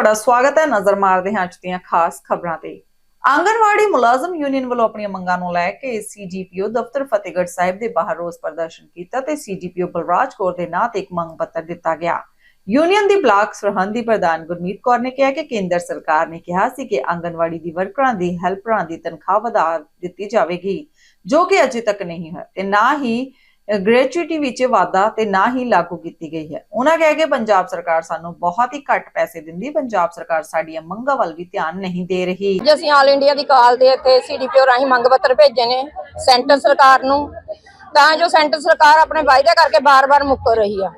ਤੁਹਾਡਾ ਸਵਾਗਤ ਹੈ ਨਜ਼ਰ ਮਾਰਦੇ ਹਾਂ ਅੱਜ ਦੀਆਂ ਖਾਸ ਖਬਰਾਂ ਤੇ। ਆਂਗਨਵਾੜੀ ਮੁਲਾਜ਼ਮ ਯੂਨੀਅਨ ਵੱਲੋਂ ਆਪਣੀਆਂ ਮੰਗਾਂ ਨੂੰ ਲੈ ਕੇ ਸੀਜੀਪੀਓ ਦਫ਼ਤਰ ਫਤਿਹਗੜ੍ਹ ਸਾਹਿਬ ਦੇ ਬਾਹਰ ਰੋਸ ਪ੍ਰਦਰਸ਼ਨ ਕੀਤਾ ਤੇ ਸੀਜੀਪੀਓ ਬਲਰਾਜ ਕੌਰ ਦੇ ਨਾਂ ਤੇ ਇੱਕ ਮੰਗ ਪੱਤਰ ਦਿੱਤਾ ਗਿਆ। ਯੂਨੀਅਨ ਦੀ ਬਲਾਕ ਸਰਹੰਦ ਦੀ ਪ੍ਰਧਾਨ ਗੁਰਮੀਤ ਕੌਰ ਨੇ ਕਿਹਾ ਕਿ ਕੇਂਦਰ ਸਰਕਾਰ ਨੇ ਕਿਹਾ ਸੀ ਕਿ ਆਂਗਣਵਾੜੀ ਦੀ ਵਰਕਰਾਂ ਦੀ ਹੈਲਪਰਾਂ ਦੀ ਤਨਖਾਹ ਵਧਾ ਦਿੱਤੀ ਜਾਵੇਗੀ, ਜੋ ਕਿ ਅਜੇ ਤੱਕ ਨਹੀਂ ਹੈ ਤੇ ਨਾ ਹੀ ਗ੍ਰੈਚੁਇਟੀ ਵਿੱਚ ਵਾਧਾ ਤੇ ਨਾ ਹੀ ਲਾਗੂ ਕੀਤੀ ਗਈ ਹੈ। ਉਹਨਾਂ ਕਹਿ ਕਿ ਪੰਜਾਬ ਸਰਕਾਰ ਸਾਨੂੰ ਬਹੁਤ ਹੀ ਘੱਟ ਪੈਸੇ ਦਿੰਦੀ, ਪੰਜਾਬ ਸਰਕਾਰ ਸਾਡੀਆਂ ਮੰਗਾਂ ਵੱਲ ਵੀ ਧਿਆਨ ਨਹੀਂ ਦੇ ਰਹੀ। ਅੱਜ ਅਸੀਂ ਆਲ ਇੰਡੀਆ ਦੀ ਕਾਲ ਦੇ ਇੱਥੇ ਸੀਡੀਪੀਓ ਰਾਹੀਂ ਮੰਗ ਪੱਤਰ ਭੇਜੇ ਨੇ ਸੈਂਟਰ ਸਰਕਾਰ ਨੂੰ, ਤਾਂ ਜੋ ਸੈਂਟਰ ਸਰਕਾਰ ਆਪਣੇ ਵਾਅਦੇ ਕਰਕੇ ਬਾਰ-ਬਾਰ ਮੁੱਕਰ ਰਹੀ ਆ।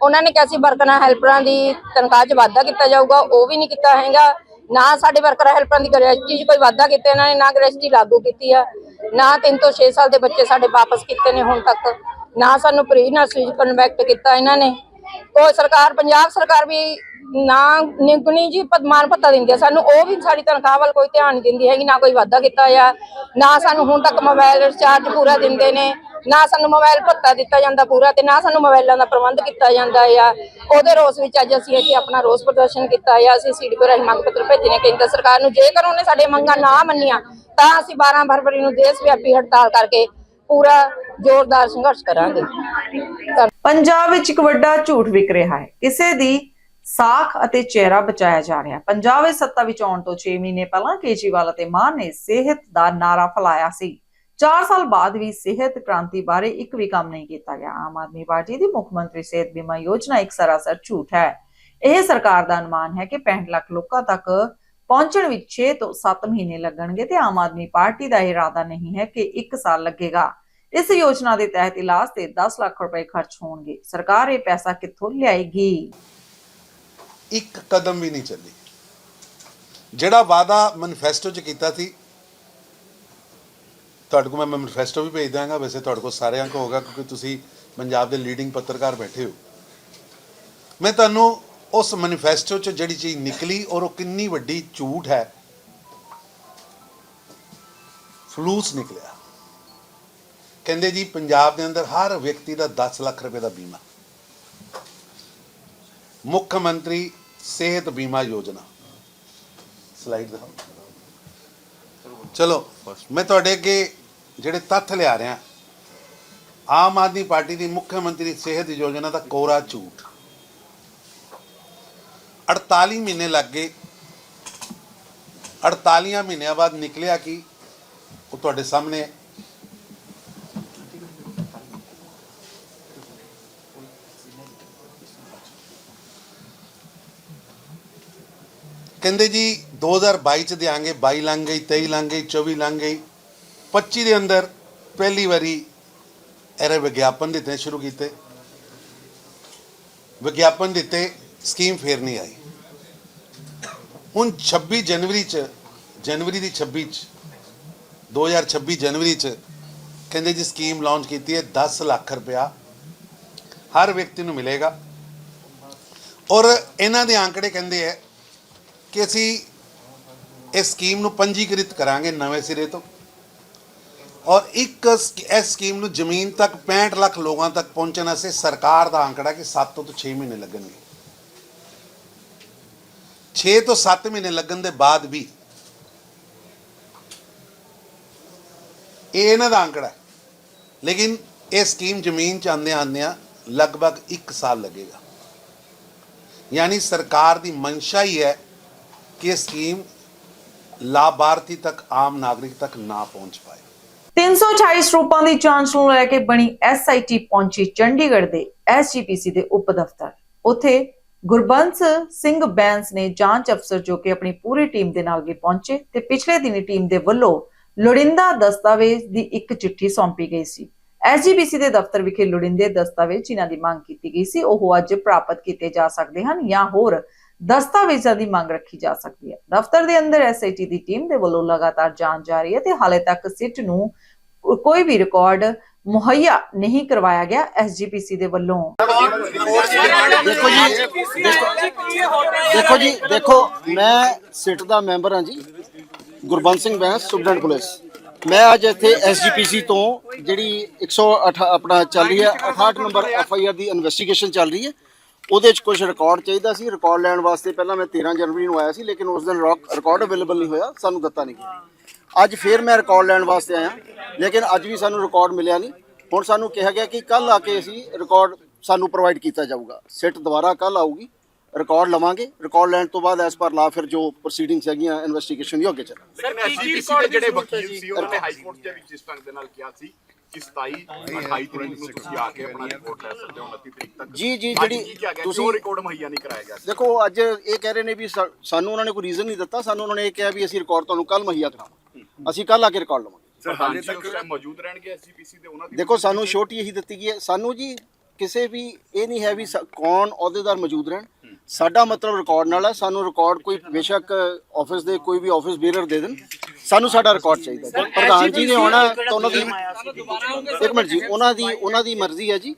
ਉਹਨਾਂ ਨੇ ਕਿਹਾ ਸੀ ਵਰਕਰਾਂ, ਹੈਲਪਰਾਂ ਦੀ ਤਨਖਾਹ 'ਚ ਵਾਧਾ ਕੀਤਾ ਜਾਊਗਾ, ਉਹ ਵੀ ਨਹੀਂ ਕੀਤਾ ਹੈਗਾ। ਨਾ ਸਾਡੇ ਵਰਕਰਾਂ ਹੈਲਪਰਾਂ ਦੀ ਗ੍ਰੈਜੂਟੀ 'ਚ ਕੋਈ ਵਾਧਾ ਕੀਤਾ, ਇਹਨਾਂ ਨੇ ਨਾ ਗ੍ਰੈਜੂਟੀ ਲਾਗੂ ਕੀਤੀ ਆ, ਨਾ 3 ਤੋਂ 6 ਸਾਲ ਦੇ ਬੱਚੇ ਸਾਡੇ ਵਾਪਸ ਕੀਤੇ ਨੇ ਹੁਣ ਤੱਕ, ਨਾ ਸਾਨੂੰ ਪ੍ਰੀ ਨਰਸਰੀ 'ਚ ਕਨਵੈਕਟ ਕੀਤਾ ਇਹਨਾਂ ਨੇ। ਕੋਈ ਸਰਕਾਰ, ਪੰਜਾਬ ਸਰਕਾਰ ਵੀ ਨਾ ਨਿਗਣੀ ਜੀ ਪਦਮਾਨ ਭੱਤਾ ਦਿੰਦੀ ਸਾਨੂੰ, ਉਹ ਵੀ ਸਾਡੀ ਤਨਖਾਹ ਵੱਲ ਕੋਈ ਧਿਆਨ ਨਹੀਂ ਦਿੰਦੀ ਹੈਗੀ, ਨਾ ਕੋਈ ਵਾਅਦਾ ਕੀਤਾ ਆ, ਨਾ ਸਾਨੂੰ ਹੁਣ ਤੱਕ ਮੋਬਾਈਲ ਰਿਚਾਰਜ ਪੂਰਾ ਦਿੰਦੇ ਨੇ, ਨਾ ਸਾਨੂੰ ਮੋਬਾਈਲ ਭੱਤਾ ਦਿੱਤਾ ਜਾਂਦਾ ਪੂਰਾ ਤੇ ਨਾ ਸਾਨੂੰ ਮੋਬਾਈਲਾਂ ਦਾ ਪ੍ਰਬੰਧ ਕੀਤਾ ਜਾਂਦਾ ਆ। ਉਹਦੇ ਰੋਸ ਵਿੱਚ ਅੱਜ ਅਸੀਂ ਇੱਥੇ ਆਪਣਾ ਰੋਸ ਪ੍ਰਦਰਸ਼ਨ ਕੀਤਾ ਆ, ਅਸੀਂ ਸੀਡੀਪੀ ਰਾਹੀਂ ਮੰਗ ਪੱਤਰ ਭੇਜੇ ਨੇ ਕੇਂਦਰ ਸਰਕਾਰ ਨੂੰ, ਜੇਕਰ ਉਹਨੇ ਸਾਡੇ ਮੰਗਾਂ ਨਾ ਮੰਨੀਆਂ, ਤਾਂ ਅਸੀਂ 12 ਫਰਵਰੀ ਨੂੰ ਦੇਸ਼ ਵਿਆਪੀ ਹੜਤਾਲ ਕਰਕੇ ਪੂਰਾ ਜ਼ੋਰਦਾਰ ਸੰਘਰਸ਼ ਕਰਾਂਗੇ। ਪੰਜਾਬ ਵਿੱਚ ਇੱਕ ਵੱਡਾ ਝੂਠ ਵਿਕ ਰਿਹਾ ਹੈ। ਕਿਸੇ ਦੀ ਸਾਖ ਅਤੇ ਚਿਹਰਾ ਬਚਾਇਆ ਜਾ ਰਿਹਾ ਹੈ। ਪੰਜਾਬ ਵਿੱਚ ਸੱਤਾ ਵਿੱਚ ਆਉਣ ਤੋਂ 6 ਮਹੀਨੇ ਪਹਿਲਾਂ ਕੇਜਰੀਵਾਲ ਅਤੇ ਮਾਨ ਨੇ ਸਿਹਤ ਦਾ ਨਾਰਾ ਫੈਲਾਇਆ ਸੀ। 4 ਸਾਲ ਬਾਅਦ ਵੀ ਸਿਹਤ ਕ੍ਰਾਂਤੀ ਬਾਰੇ ਇੱਕ ਵੀ ਕੰਮ ਨਹੀਂ ਕੀਤਾ ਗਿਆ। ਆਮ ਆਦਮੀ ਪਾਰਟੀ ਦੀ ਮੁੱਖ ਮੰਤਰੀ ਸਿਹਤ ਬੀਮਾ ਯੋਜਨਾ ਇੱਕ ਸਰਾਸਰ ਝੂਠ ਹੈ। ਇਹ ਸਰਕਾਰ ਦਾ ਅਨੁਮਾਨ ਹੈ ਕਿ 65 ਲੱਖ ਲੋਕਾਂ ਤੱਕ ਪਹੁੰਚਣ ਵਿੱਚ 6 ਤੋਂ 7 ਮਹੀਨੇ ਲੱਗਣਗੇ ਤੇ ਆਮ ਆਦਮੀ ਪਾਰਟੀ ਦਾ ਇਰਾਦਾ ਨਹੀਂ ਹੈ ਕਿ 1 ਸਾਲ ਲੱਗੇਗਾ। ਇਸ ਯੋਜਨਾ ਦੇ ਤਹਿਤ ਇਲਾਜ ਤੇ 10 ਲੱਖ ਰੁਪਏ ਖਰਚ ਹੋਣਗੇ। ਸਰਕਾਰ ਇਹ ਪੈਸਾ ਕਿੱਥੋਂ ਲਿਆਏਗੀ? ਇੱਕ ਕਦਮ ਵੀ ਨਹੀਂ ਚੱਲੀ। ਜਿਹੜਾ ਵਾਅਦਾ ਮੈਨੀਫੈਸਟੋ 'ਚ ਕੀਤਾ ਸੀ, ਤੁਹਾਡੇ ਕੋਲ ਮੈਂ ਮੈਨੀਫੈਸਟੋ ਵੀ ਭੇਜ ਦਾਂਗਾ ਵੈਸੇ ਤੁਹਾਡੇ ਕੋਲ ਸਾਰਿਆਂ ਕੋਲ ਹੋਗਾ ਕਿਉਂਕਿ ਤੁਸੀਂ ਪੰਜਾਬ ਦੇ ਲੀਡਿੰਗ ਪੱਤਰਕਾਰ ਬੈਠੇ ਹੋ। ਮੈਂ ਤੁਹਾਨੂੰ ਉਸ ਮੈਨੀਫੈਸਟੋ 'ਚ ਜਿਹੜੀ ਚੀਜ਼ ਨਿਕਲੀ, ਔਰ ਉਹ ਕਿੰਨੀ ਵੱਡੀ ਝੂਠ ਹੈ, ਫਲੂਸ ਨਿਕਲਿਆ। ਕਹਿੰਦੇ ਜੀ, ਪੰਜਾਬ ਦੇ ਅੰਦਰ ਹਰ ਵਿਅਕਤੀ ਦਾ 10 ਲੱਖ ਰੁਪਏ ਦਾ ਬੀਮਾ। ਮੁੱਖ ਮੰਤਰੀ ਸਿਹਤ ਬੀਮਾ ਯੋਜਨਾ। ਸਲਾਈਡ ਦਿਖਾਓ। ਚਲੋ, ਮੈਂ ਤੁਹਾਡੇ ਅੱਗੇ ਜਿਹੜੇ ਤੱਥ ਲਿਆ ਰਿਹਾ। ਆਮ ਆਦਮੀ ਪਾਰਟੀ ਦੀ ਮੁੱਖ ਮੰਤਰੀ ਸਿਹਤ ਯੋਜਨਾ ਦਾ ਕੋਰਾ ਝੂਠ। 48 ਮਹੀਨੇ ਲੱਗ ਗਏ। 48 ਮਹੀਨਿਆਂ ਬਾਅਦ ਨਿਕਲਿਆ ਕਿ? ਉਹ ਤੁਹਾਡੇ ਸਾਹਮਣੇ ਕਹਿੰਦੇ ਜੀ 2022 ਚ ਦਿਆਂਗੇ 22 ਲੰਘ ਗਈ 23 ਲੰਘ ਗਈ 24 ਲੰਘ ਗਈ। 25 ਦੇ ਅੰਦਰ ਪਹਿਲੀ ਵਾਰੀ ਇਹਦੇ ਵਿਗਿਆਪਨ ਦਿੱਤੇ, ਸ਼ੁਰੂ ਕੀਤੇ। ਵਿਗਿਆਪਨ ਦਿੱਤੇ, ਸਕੀਮ ਫੇਰ ਨਹੀਂ ਆਈ। ਹੁਣ 26 ਜਨਵਰੀ ਚ, ਜਨਵਰੀ ਦੀ 26 ਚ 2026 ਜਨਵਰੀ ਚ ਕਹਿੰਦੇ ਜੀ, ਸਕੀਮ ਲਾਂਚ ਕੀਤੀ ਹੈ 10 ਲੱਖ ਰੁਪਇਆ ਹਰ ਵਿਅਕਤੀ ਨੂੰ ਮਿਲੇਗਾ। ਔਰ ਇਹਨਾਂ ਦੇ ਆંકੜੇ ਕਹਿੰਦੇ ਹੈ ਕਿ ਅਸੀਂ ਇਸ ਸਕੀਮ ਨੂੰ ਪੰਜੀਕ੍ਰਿਤ ਕਰਾਂਗੇ ਨਵੇਂ ਸਿਰੇ ਤੋਂ। ਔਰ ਇੱਕ ਇਸ ਸਕੀਮ ਨੂੰ ਜ਼ਮੀਨ ਤੱਕ 65 ਲੱਖ ਲੋਕਾਂ ਤੱਕ ਪਹੁੰਚਣ ਵਾਸਤੇ ਸਰਕਾਰ ਦਾ ਅੰਕੜਾ ਕਿ 7 ਤੋਂ 6 ਮਹੀਨੇ ਲੱਗਣਗੇ। 6 ਤੋਂ 7 ਮਹੀਨੇ ਲੱਗਣ ਦੇ ਬਾਅਦ ਵੀ ਇਹ ਇਹਨਾਂ ਦਾ ਅੰਕੜਾ ਲੇਕਿਨ ਇਹ ਸਕੀਮ ਜ਼ਮੀਨ ਚ ਆਂਦੇ ਆਂਦਿਆਂ ਲਗਭਗ 1 ਸਾਲ ਲੱਗੇਗਾ। ਯਾਨੀ ਸਰਕਾਰ ਦੀ ਮਨਸ਼ਾ ਹੀ ਹੈ ਕਿ ਇਹ ਲਾਭਾਰਥੀ ਤੱਕ, ਆਮ ਨਾਗਰਿਕ ਤੱਕ ਨਾ ਪਹੁੰਚ ਪਾਏ। 328 ਸਰੂਪਾਂ ਦੀ ਜਾਂਚ ਨੂੰ ਲੈ ਕੇ ਬਣੀ ਐਸਆਈਟੀ ਪਹੁੰਚੀ ਚੰਡੀਗੜ੍ਹ ਦੇ ਐਸਜੀਪੀਸੀ ਦੇ ਉਪ ਦਫ਼ਤਰ। ਉੱਥੇ ਗੁਰਬੰਸ ਸਿੰਘ ਬੈਂਸ ਨੇ ਜਾਂਚ ਅਫਸਰ ਜੋ ਕਿ ਆਪਣੀ ਪੂਰੀ ਟੀਮ ਦੇ ਨਾਲ ਵੀ ਪਹੁੰਚੇ ਤੇ ਪਿਛਲੇ ਦਿਨੀ ਟੀਮ ਦੇ ਵੱਲੋਂ ਲੋੜਿੰਦਾ ਦਸਤਾਵੇਜ਼ ਦੀ ਇੱਕ ਚਿੱਠੀ ਸੌਂਪੀ ਗਈ ਸੀ। ਐਸਜੀਪੀਸੀ ਦੇ ਦਫ਼ਤਰ ਵਿਖੇ ਲੋੜਿੰਦੇ ਦਸਤਾਵੇਜ਼ ਜਿਨ੍ਹਾਂ ਦੀ ਮੰਗ ਕੀਤੀ ਗਈ ਸੀ, ਉਹ ਅੱਜ ਪ੍ਰਾਪਤ ਕੀਤੇ ਜਾ ਸਕਦੇ ਹਨ ਜਾਂ ਹੋਰ ਦਸਤਾਵੇਜ਼ਾਂ ਦੀ ਮੰਗ ਰੱਖੀ ਜਾ ਸਕਦੀ ਹੈ। ਦਫ਼ਤਰ ਦੇ ਅੰਦਰ ਐਸਆਈਟੀ ਦੀ ਟੀਮ ਦੇ ਵੱਲੋਂ ਲਗਾਤਾਰ ਜਾਂਚ ਜਾਰੀ ਹੈ ਤੇ ਹਾਲੇ ਤੱਕ ਸਿੱਟ ਨੂੰ ਕੋਈ ਵੀ ਰਿਕਾਰਡ ਮੁਹੱਈਆ ਨਹੀਂ ਕਰਵਾਇਆ ਗਿਆ। ਐਸਜੀਪੀਸੀ ਦੇ ਵੱਲੋਂ ਦੇਖੋ ਜੀ ਦੇਖੋ ਜੀ, ਦੇਖੋ, ਮੈਂ ਸਿਟ ਦਾ ਮੈਂਬਰ ਹਾਂ ਜੀ, ਗੁਰਬੰਸ ਸਿੰਘ ਬੈਂਸ ਸੁਪਰਡੈਂਟ ਪੁਲਿਸ। ਮੈਂ ਅੱਜ ਇੱਥੇ ਐਸਜੀਪੀਸੀ ਤੋਂ ਜਿਹੜੀ 108 ਆਪਣਾ ਚੱਲ ਰਹੀ ਹੈ 68 ਨੰਬਰ ਐਫਆਈਆਰ ਦੀ ਇਨਵੈਸਟੀਗੇਸ਼ਨ ਚੱਲ ਰਹੀ ਹੈ। ਉਹਦੇ 'ਚ ਕੁਝ ਰਿਕਾਰਡ ਚਾਹੀਦਾ ਸੀ ਰਿਕਾਰਡ ਲੈਣ ਵਾਸਤੇ ਪਹਿਲਾਂ ਮੈਂ 13 ਜਨਵਰੀ ਨੂੰ ਆਇਆ ਸੀ ਲੇਕਿਨ ਉਸ ਦਿਨ ਰਿਕਾਰਡ ਅਵੇਲੇਬਲ ਨਹੀਂ ਹੋਇਆ ਸਾਨੂੰ ਦਿੱਤਾ ਨਹੀਂ ਗਿਆ। ਅੱਜ ਫੇਰ ਮੈਂ ਰਿਕਾਰਡ ਲੈਣ ਵਾਸਤੇ ਆਇਆ ਲੇਕਿਨ ਅੱਜ ਵੀ ਸਾਨੂੰ ਰਿਕਾਰਡ ਮਿਲਿਆ ਨਹੀਂ। ਹੁਣ ਸਾਨੂੰ ਕਿਹਾ ਗਿਆ ਕਿ ਕੱਲ ਆ ਕੇ ਅਸੀਂ ਰਿਕਾਰਡ ਸਾਨੂੰ ਪ੍ਰੋਵਾਈਡ ਕੀਤਾ ਜਾਊਗਾ। ਸਿੱਟ ਦੁਬਾਰਾ ਕੱਲ ਆਊਗੀ ਰਿਕਾਰਡ ਲਵਾਂਗੇ ਰਿਕਾਰਡ ਲੈਣ ਤੋਂ ਬਾਅਦ ਐਸ ਪਰ ਲਾ ਫਿਰ ਜੋ ਪ੍ਰੋਸੀਡਿੰਗਸ ਹੈਗੀਆਂ ਇਨਵੈਸਟੀਗੇਸ਼ਨ ਦੀ ਅੱਗੇ ਚੱਲ ਸਰ ਐਸਜੀਪੀਸੀ ਦੇ ਜਿਹੜੇ ਵਕੀਲ ਸੀ ਉਹਨਾਂ ਨੇ ਹਾਈ ਕੋਰਟ ਦੇ ਵਿੱਚ ਜਿਸ ਢੰਗ ਦੇ ਨਾਲ ਕਿਹਾ ਸੀ ਕਿ 27 28 ਤਰੀਕ ਨੂੰ ਤੁਸੀਂ ਆ ਕੇ ਆਪਣਾ ਰਿਪੋਰਟ ਲੈ ਸਕਦੇ ਹੋ 29 ਤਰੀਕ ਤੱਕ। ਜੀ, ਜੀ, ਜਿਹੜੀ ਤੁਸੀਂ- ਰਿਕਾਰਡ ਮੁਹੱਈਆ ਨਹੀਂ ਕਰਾਇਆ ਗਿਆ ਦੇਖੋ ਅੱਜ ਇਹ ਕਹਿ ਰਹੇ ਨੇ ਵੀ ਸਾਨੂੰ ਉਹਨਾਂ ਨੇ ਕੋਈ ਰੀਜ਼ਨ ਨਹੀਂ ਦਿੱਤਾ ਸਾਨੂੰ ਉਹਨਾਂ ਨੇ ਇਹ ਕਿਹਾ ਵੀ ਅਸੀਂ ਰਿਕਾਰਡ ਤੁਹਾਨੂੰ ਕੱਲ ਮੁਹੱਈਆ ਕਰਾਵਾਂਗੇ। ਅਸੀਂ ਕੱਲ ਆ ਕੇ ਰਿਕਾਰਡ ਲਵਾਂਗੇ। ਸਰ ਹਾਲੇ ਤੱਕ ਉਸ ਟਾਈਮ ਮੌਜੂਦ ਰਹਿਣਗੇ ਐਸਜੀਪੀਸੀ ਦੇ ਉਹਨਾਂ ਦੀ ਦੇਖੋ ਸਾਨੂੰ ਛੋਟੀ ਇਹੀ ਦਿੱਤੀ ਗਈ ਹੈ। ਸਾਨੂੰ ਜੀ ਕਿਸੇ ਵੀ ਇਹ ਨਹੀਂ ਹੈ ਵੀ ਕੌਣ ਅਹੁਦੇਦਾਰ ਮੌਜੂਦ ਰਹਿਣ। ਸਾਡਾ ਮਤਲਬ ਰਿਕਾਰਡ ਨਾਲ ਹੈ। ਸਾਨੂੰ ਰਿਕਾਰਡ ਕੋਈ ਬੇਸ਼ੱਕ ਆਫਿਸ ਦੇ ਕੋਈ ਵੀ ਆਫਿਸ ਬੀਅਰਰ ਦੇ ਦੇਣ। ਸਾਨੂੰ ਸਾਡਾ ਰਿਕਾਰਡ ਚਾਹੀਦਾ ਹੈ। ਪ੍ਰਧਾਨ ਜੀ ਨੇ ਆਉਣਾ ਤਾਂ ਉਹਨਾਂ ਦੀ ਇੱਕ ਮਿੰਟ ਜੀ ਉਹਨਾਂ ਦੀ ਉਹਨਾਂ ਦੀ ਮਰਜ਼ੀ ਹੈ ਜੀ।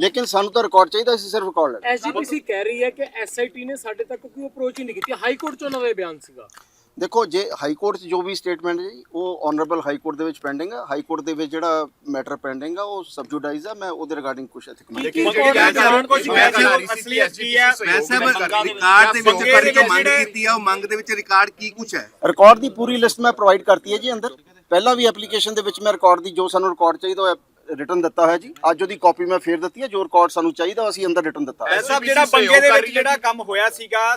ਲੇਕਿਨ ਸਾਨੂੰ ਤਾਂ ਰਿਕਾਰਡ ਚਾਹੀਦਾ ਸੀ ਸਿਰਫ ਰਿਕਾਰਡ ਲੈਣਾ ਐਸਜੀਪੀਸੀ ਕਹਿ ਰਹੀ ਹੈ ਕਿ ਐਸਆਈਟੀ ਨੇ ਸਾਡੇ ਤੱਕ ਕੋਈ ਅਪਰੋਚ ਹੀ ਨਹੀਂ ਕੀਤੀ। ਹਾਈ ਕੋਰਟ ਚ ਉਹਨਾਂ ਦਾ ਇਹ ਬਿਆਨ ਸੀਗਾ। ਦੇਖੋ ਜੇ ਹਾਈ ਕੋਰਟ 'ਚ ਜੋ ਵੀ ਸਟੇਟਮੈਂਟ ਹੈ ਜੀ ਉਹ ਆਨਰੇਬਲ ਹਾਈ ਕੋਰਟ ਦੇ ਵਿੱਚ ਪੈਂਡਿੰਗ ਹੈ। ਹਾਈ ਕੋਰਟ ਦੇ ਵਿੱਚ ਜਿਹੜਾ ਮੈਟਰ ਪੈਂਡਿੰਗ ਆ ਉਹ ਸਬਜੂਡਾਈਜ਼ ਆ। ਮੈਂ ਉਹਦੇ ਰਿਗਾਰਡਿੰਗ ਕੁਝ ਕੁਝ ਮੈਂ ਅਸਲੀਅਤ ਕੀ ਹੈ ਮੈਂ ਸਾਹਿਬ ਰਿਕਾਰਡ ਦੇ ਵਿੱਚ ਤੁਹਾਡੀ ਜੋ ਮੰਗ ਕੀਤੀ ਆ ਉਹ ਮੰਗ ਦੇ ਵਿੱਚ ਰਿਕਾਰਡ ਕੀ ਕੁਝ ਹੈ? ਰਿਕਾਰਡ ਦੀ ਪੂਰੀ ਲਿਸਟ ਮੈਂ ਪ੍ਰੋਵਾਈਡ ਕਰਤੀ ਹੈ ਜੀ ਅੰਦਰ। ਪਹਿਲਾਂ ਵੀ ਐਪਲੀਕੇਸ਼ਨ ਦੇ ਵਿੱਚ ਮੈਂ ਰਿਕਾਰਡ ਦੀ ਜੋ ਸਾਨੂੰ ਰਿਕਾਰਡ ਚਾਹੀਦਾ ਉਹ ਰਿਟਰਨ ਦਿੱਤਾ ਹੋਇਆ ਜੀ। ਅੱਜ ਉਹਦੀ ਕਾਪੀ ਮੈਂ ਫੇਰ ਦਿੱਤੀ ਹੈ ਜੋ ਰਿਕਾਰਡ ਸਾਨੂੰ ਚਾਹੀਦਾ ਅਸੀਂ ਅੰਦਰ ਰਿਟਰਨ ਦਿੱਤਾ। ਹੋਇਆ। ਸਾਹਿਬ ਜਿਹੜਾ ਬੰਗੇ ਦੇ ਵਿੱਚ ਜਿਹੜਾ ਕੰਮ ਹੋਇਆ ਸੀਗਾ